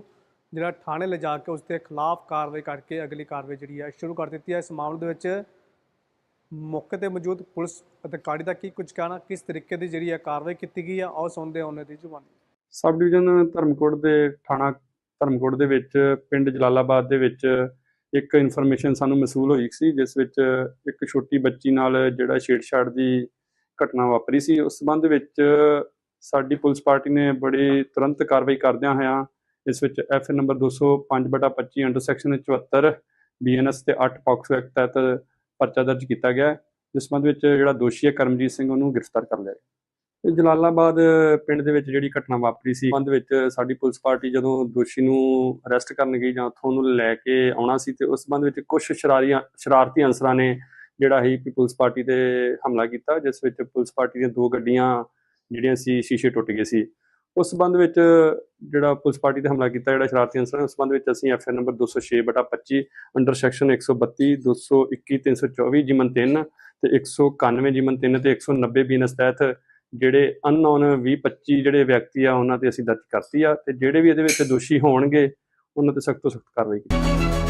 ਜਿਹੜਾ ਥਾਣੇ ਲਿਜਾ ਕੇ ਉਸ ਦੇ ਖਿਲਾਫ ਕਾਰਵਾਈ ਕਰਕੇ ਅਗਲੀ ਕਾਰਵਾਈ ਜਿਹੜੀ ਹੈ ਸ਼ੁਰੂ ਕਰ ਦਿੱਤੀ ਹੈ ਇਸ ਮਾਮਲੇ ਦੇ ਵਿੱਚ ਮੌਕੇ ਤੇ ਮੌਜੂਦ ਪੁਲਿਸ ਅਧਿਕਾਰੀ ਦਾ ਕੀ ਕੁਝ ਕਹਿਣਾ, ਕਿਸ ਤਰੀਕੇ ਦੀ ਜਿਹੜੀ ਹੈ ਕਾਰਵਾਈ ਕੀਤੀ ਗਈ ਹੈ ਆਓ ਸੁਣਦੇ ਹਾਂ ਉਹਨਾਂ ਦੀ ਜ਼ੁਬਾਨੀ। ਸਬ ਡਿਵੀਜ਼ਨ ਧਰਮਕੋਟ ਦੇ ਥਾਣਾ ਧਰਮਕੋਟ ਦੇ ਵਿੱਚ, ਪਿੰਡ ਜਲਾਲਾਬਾਦ ਦੇ ਵਿੱਚ ਇੱਕ ਇਨਫੋਰਮੇਸ਼ਨ ਸਾਨੂੰ ਮਸੂਲ ਹੋਈ ਸੀ, ਜਿਸ ਵਿੱਚ ਇੱਕ ਛੋਟੀ ਬੱਚੀ ਨਾਲ ਜਿਹੜਾ ਛੇੜਛਾੜ ਦੀ ਘਟਨਾ ਵਾਪਰੀ ਸੀ ਉਸ ਸੰਬੰਧ ਵਿੱਚ ਸਾਡੀ ਪੁਲਿਸ ਪਾਰਟੀ ਨੇ ਬੜੀ ਤੁਰੰਤ ਕਾਰਵਾਈ ਕਰਦਿਆਂ ਹੋਇਆਂ ਇਸ ਵਿੱਚ F number 205/25 under section 74 BNS ਤੇ 8 ਪੌਕਸੋ ਐਕਟ ਤਹਿਤ ਪਰਚਾ ਦਰਜ ਕੀਤਾ ਗਿਆ ਜਿਸ ਸੰਬੰਧ ਵਿੱਚ ਜਿਹੜਾ ਦੋਸ਼ੀ ਹੈ ਕਰਮਜੀਤ ਸਿੰਘ, ਉਹਨੂੰ ਗ੍ਰਿਫਤਾਰ ਕਰ ਲਿਆ ਗਿਆ। ਜਲਾਲਾਬਾਦ ਪਿੰਡ ਦੇ ਵਿੱਚ ਜਿਹੜੀ ਘਟਨਾ ਵਾਪਰੀ ਸੀ, ਸੰਬੰਧ ਵਿੱਚ ਸਾਡੀ ਪੁਲਿਸ ਪਾਰਟੀ ਜਦੋਂ ਦੋਸ਼ੀ ਨੂੰ ਅਰੈਸਟ ਕਰਨ ਗਈ ਜਾਂ ਉੱਥੋਂ ਉਹਨੂੰ ਲੈ ਕੇ ਆਉਣਾ ਸੀ ਤੇ ਉਸ ਸੰਬੰਧ ਵਿੱਚ ਕੁਝ ਸ਼ਰਾਰੀਆਂ, ਸ਼ਰਾਰਤੀ ਅਨਸਰਾਂ ਨੇ ਜਿਹੜਾ ਹੈ ਪੁਲਿਸ ਪਾਰਟੀ ਤੇ ਹਮਲਾ ਕੀਤਾ, ਜਿਸ ਵਿੱਚ ਪੁਲਿਸ ਪਾਰਟੀ ਦੀਆਂ ਦੋ ਗੱਡੀਆਂ ਜਿਹੜੀਆਂ ਸੀ ਸ਼ੀਸ਼ੇ ਟੁੱਟ ਗਏ ਸੀ। ਉਸ ਸੰਬੰਧ ਵਿੱਚ ਜਿਹੜਾ ਪੁਲਿਸ ਪਾਰਟੀ ਤੇ ਹਮਲਾ ਕੀਤਾ ਜਿਹੜਾ ਸ਼ਰਾਰਤੀ ਅਨਸਰਾਂ ਨੇ, ਉਸ ਸੰਬੰਧ ਵਿੱਚ ਅਸੀਂ ਐਫਆਰ ਨੰਬਰ 206/25 ਅੰਡਰ ਸੈਕਸ਼ਨ 132 221 324 ਜਿਮਨ 3 ਤੇ 191 ਜਿਮਨ 3 ਤੇ 190 ਬੀਨਸ ਤਹਿਤ ਜਿਹੜੇ ਅਨਨੋਨ 20 25 ਜਿਹੜੇ ਵਿਅਕਤੀ ਆ, ਉਹਨਾਂ ਤੇ ਅਸੀਂ ਦਰਜ ਕਰਤੀ ਆ ਤੇ ਜਿਹੜੇ ਵੀ ਇਹਦੇ ਵਿੱਚ ਦੋਸ਼ੀ ਹੋਣਗੇ, ਉਹਨਾਂ ਤੇ ਸਖਤ ਤੋਂ ਸਖਤ ਕਾਰਵਾਈ ਕੀਤੀ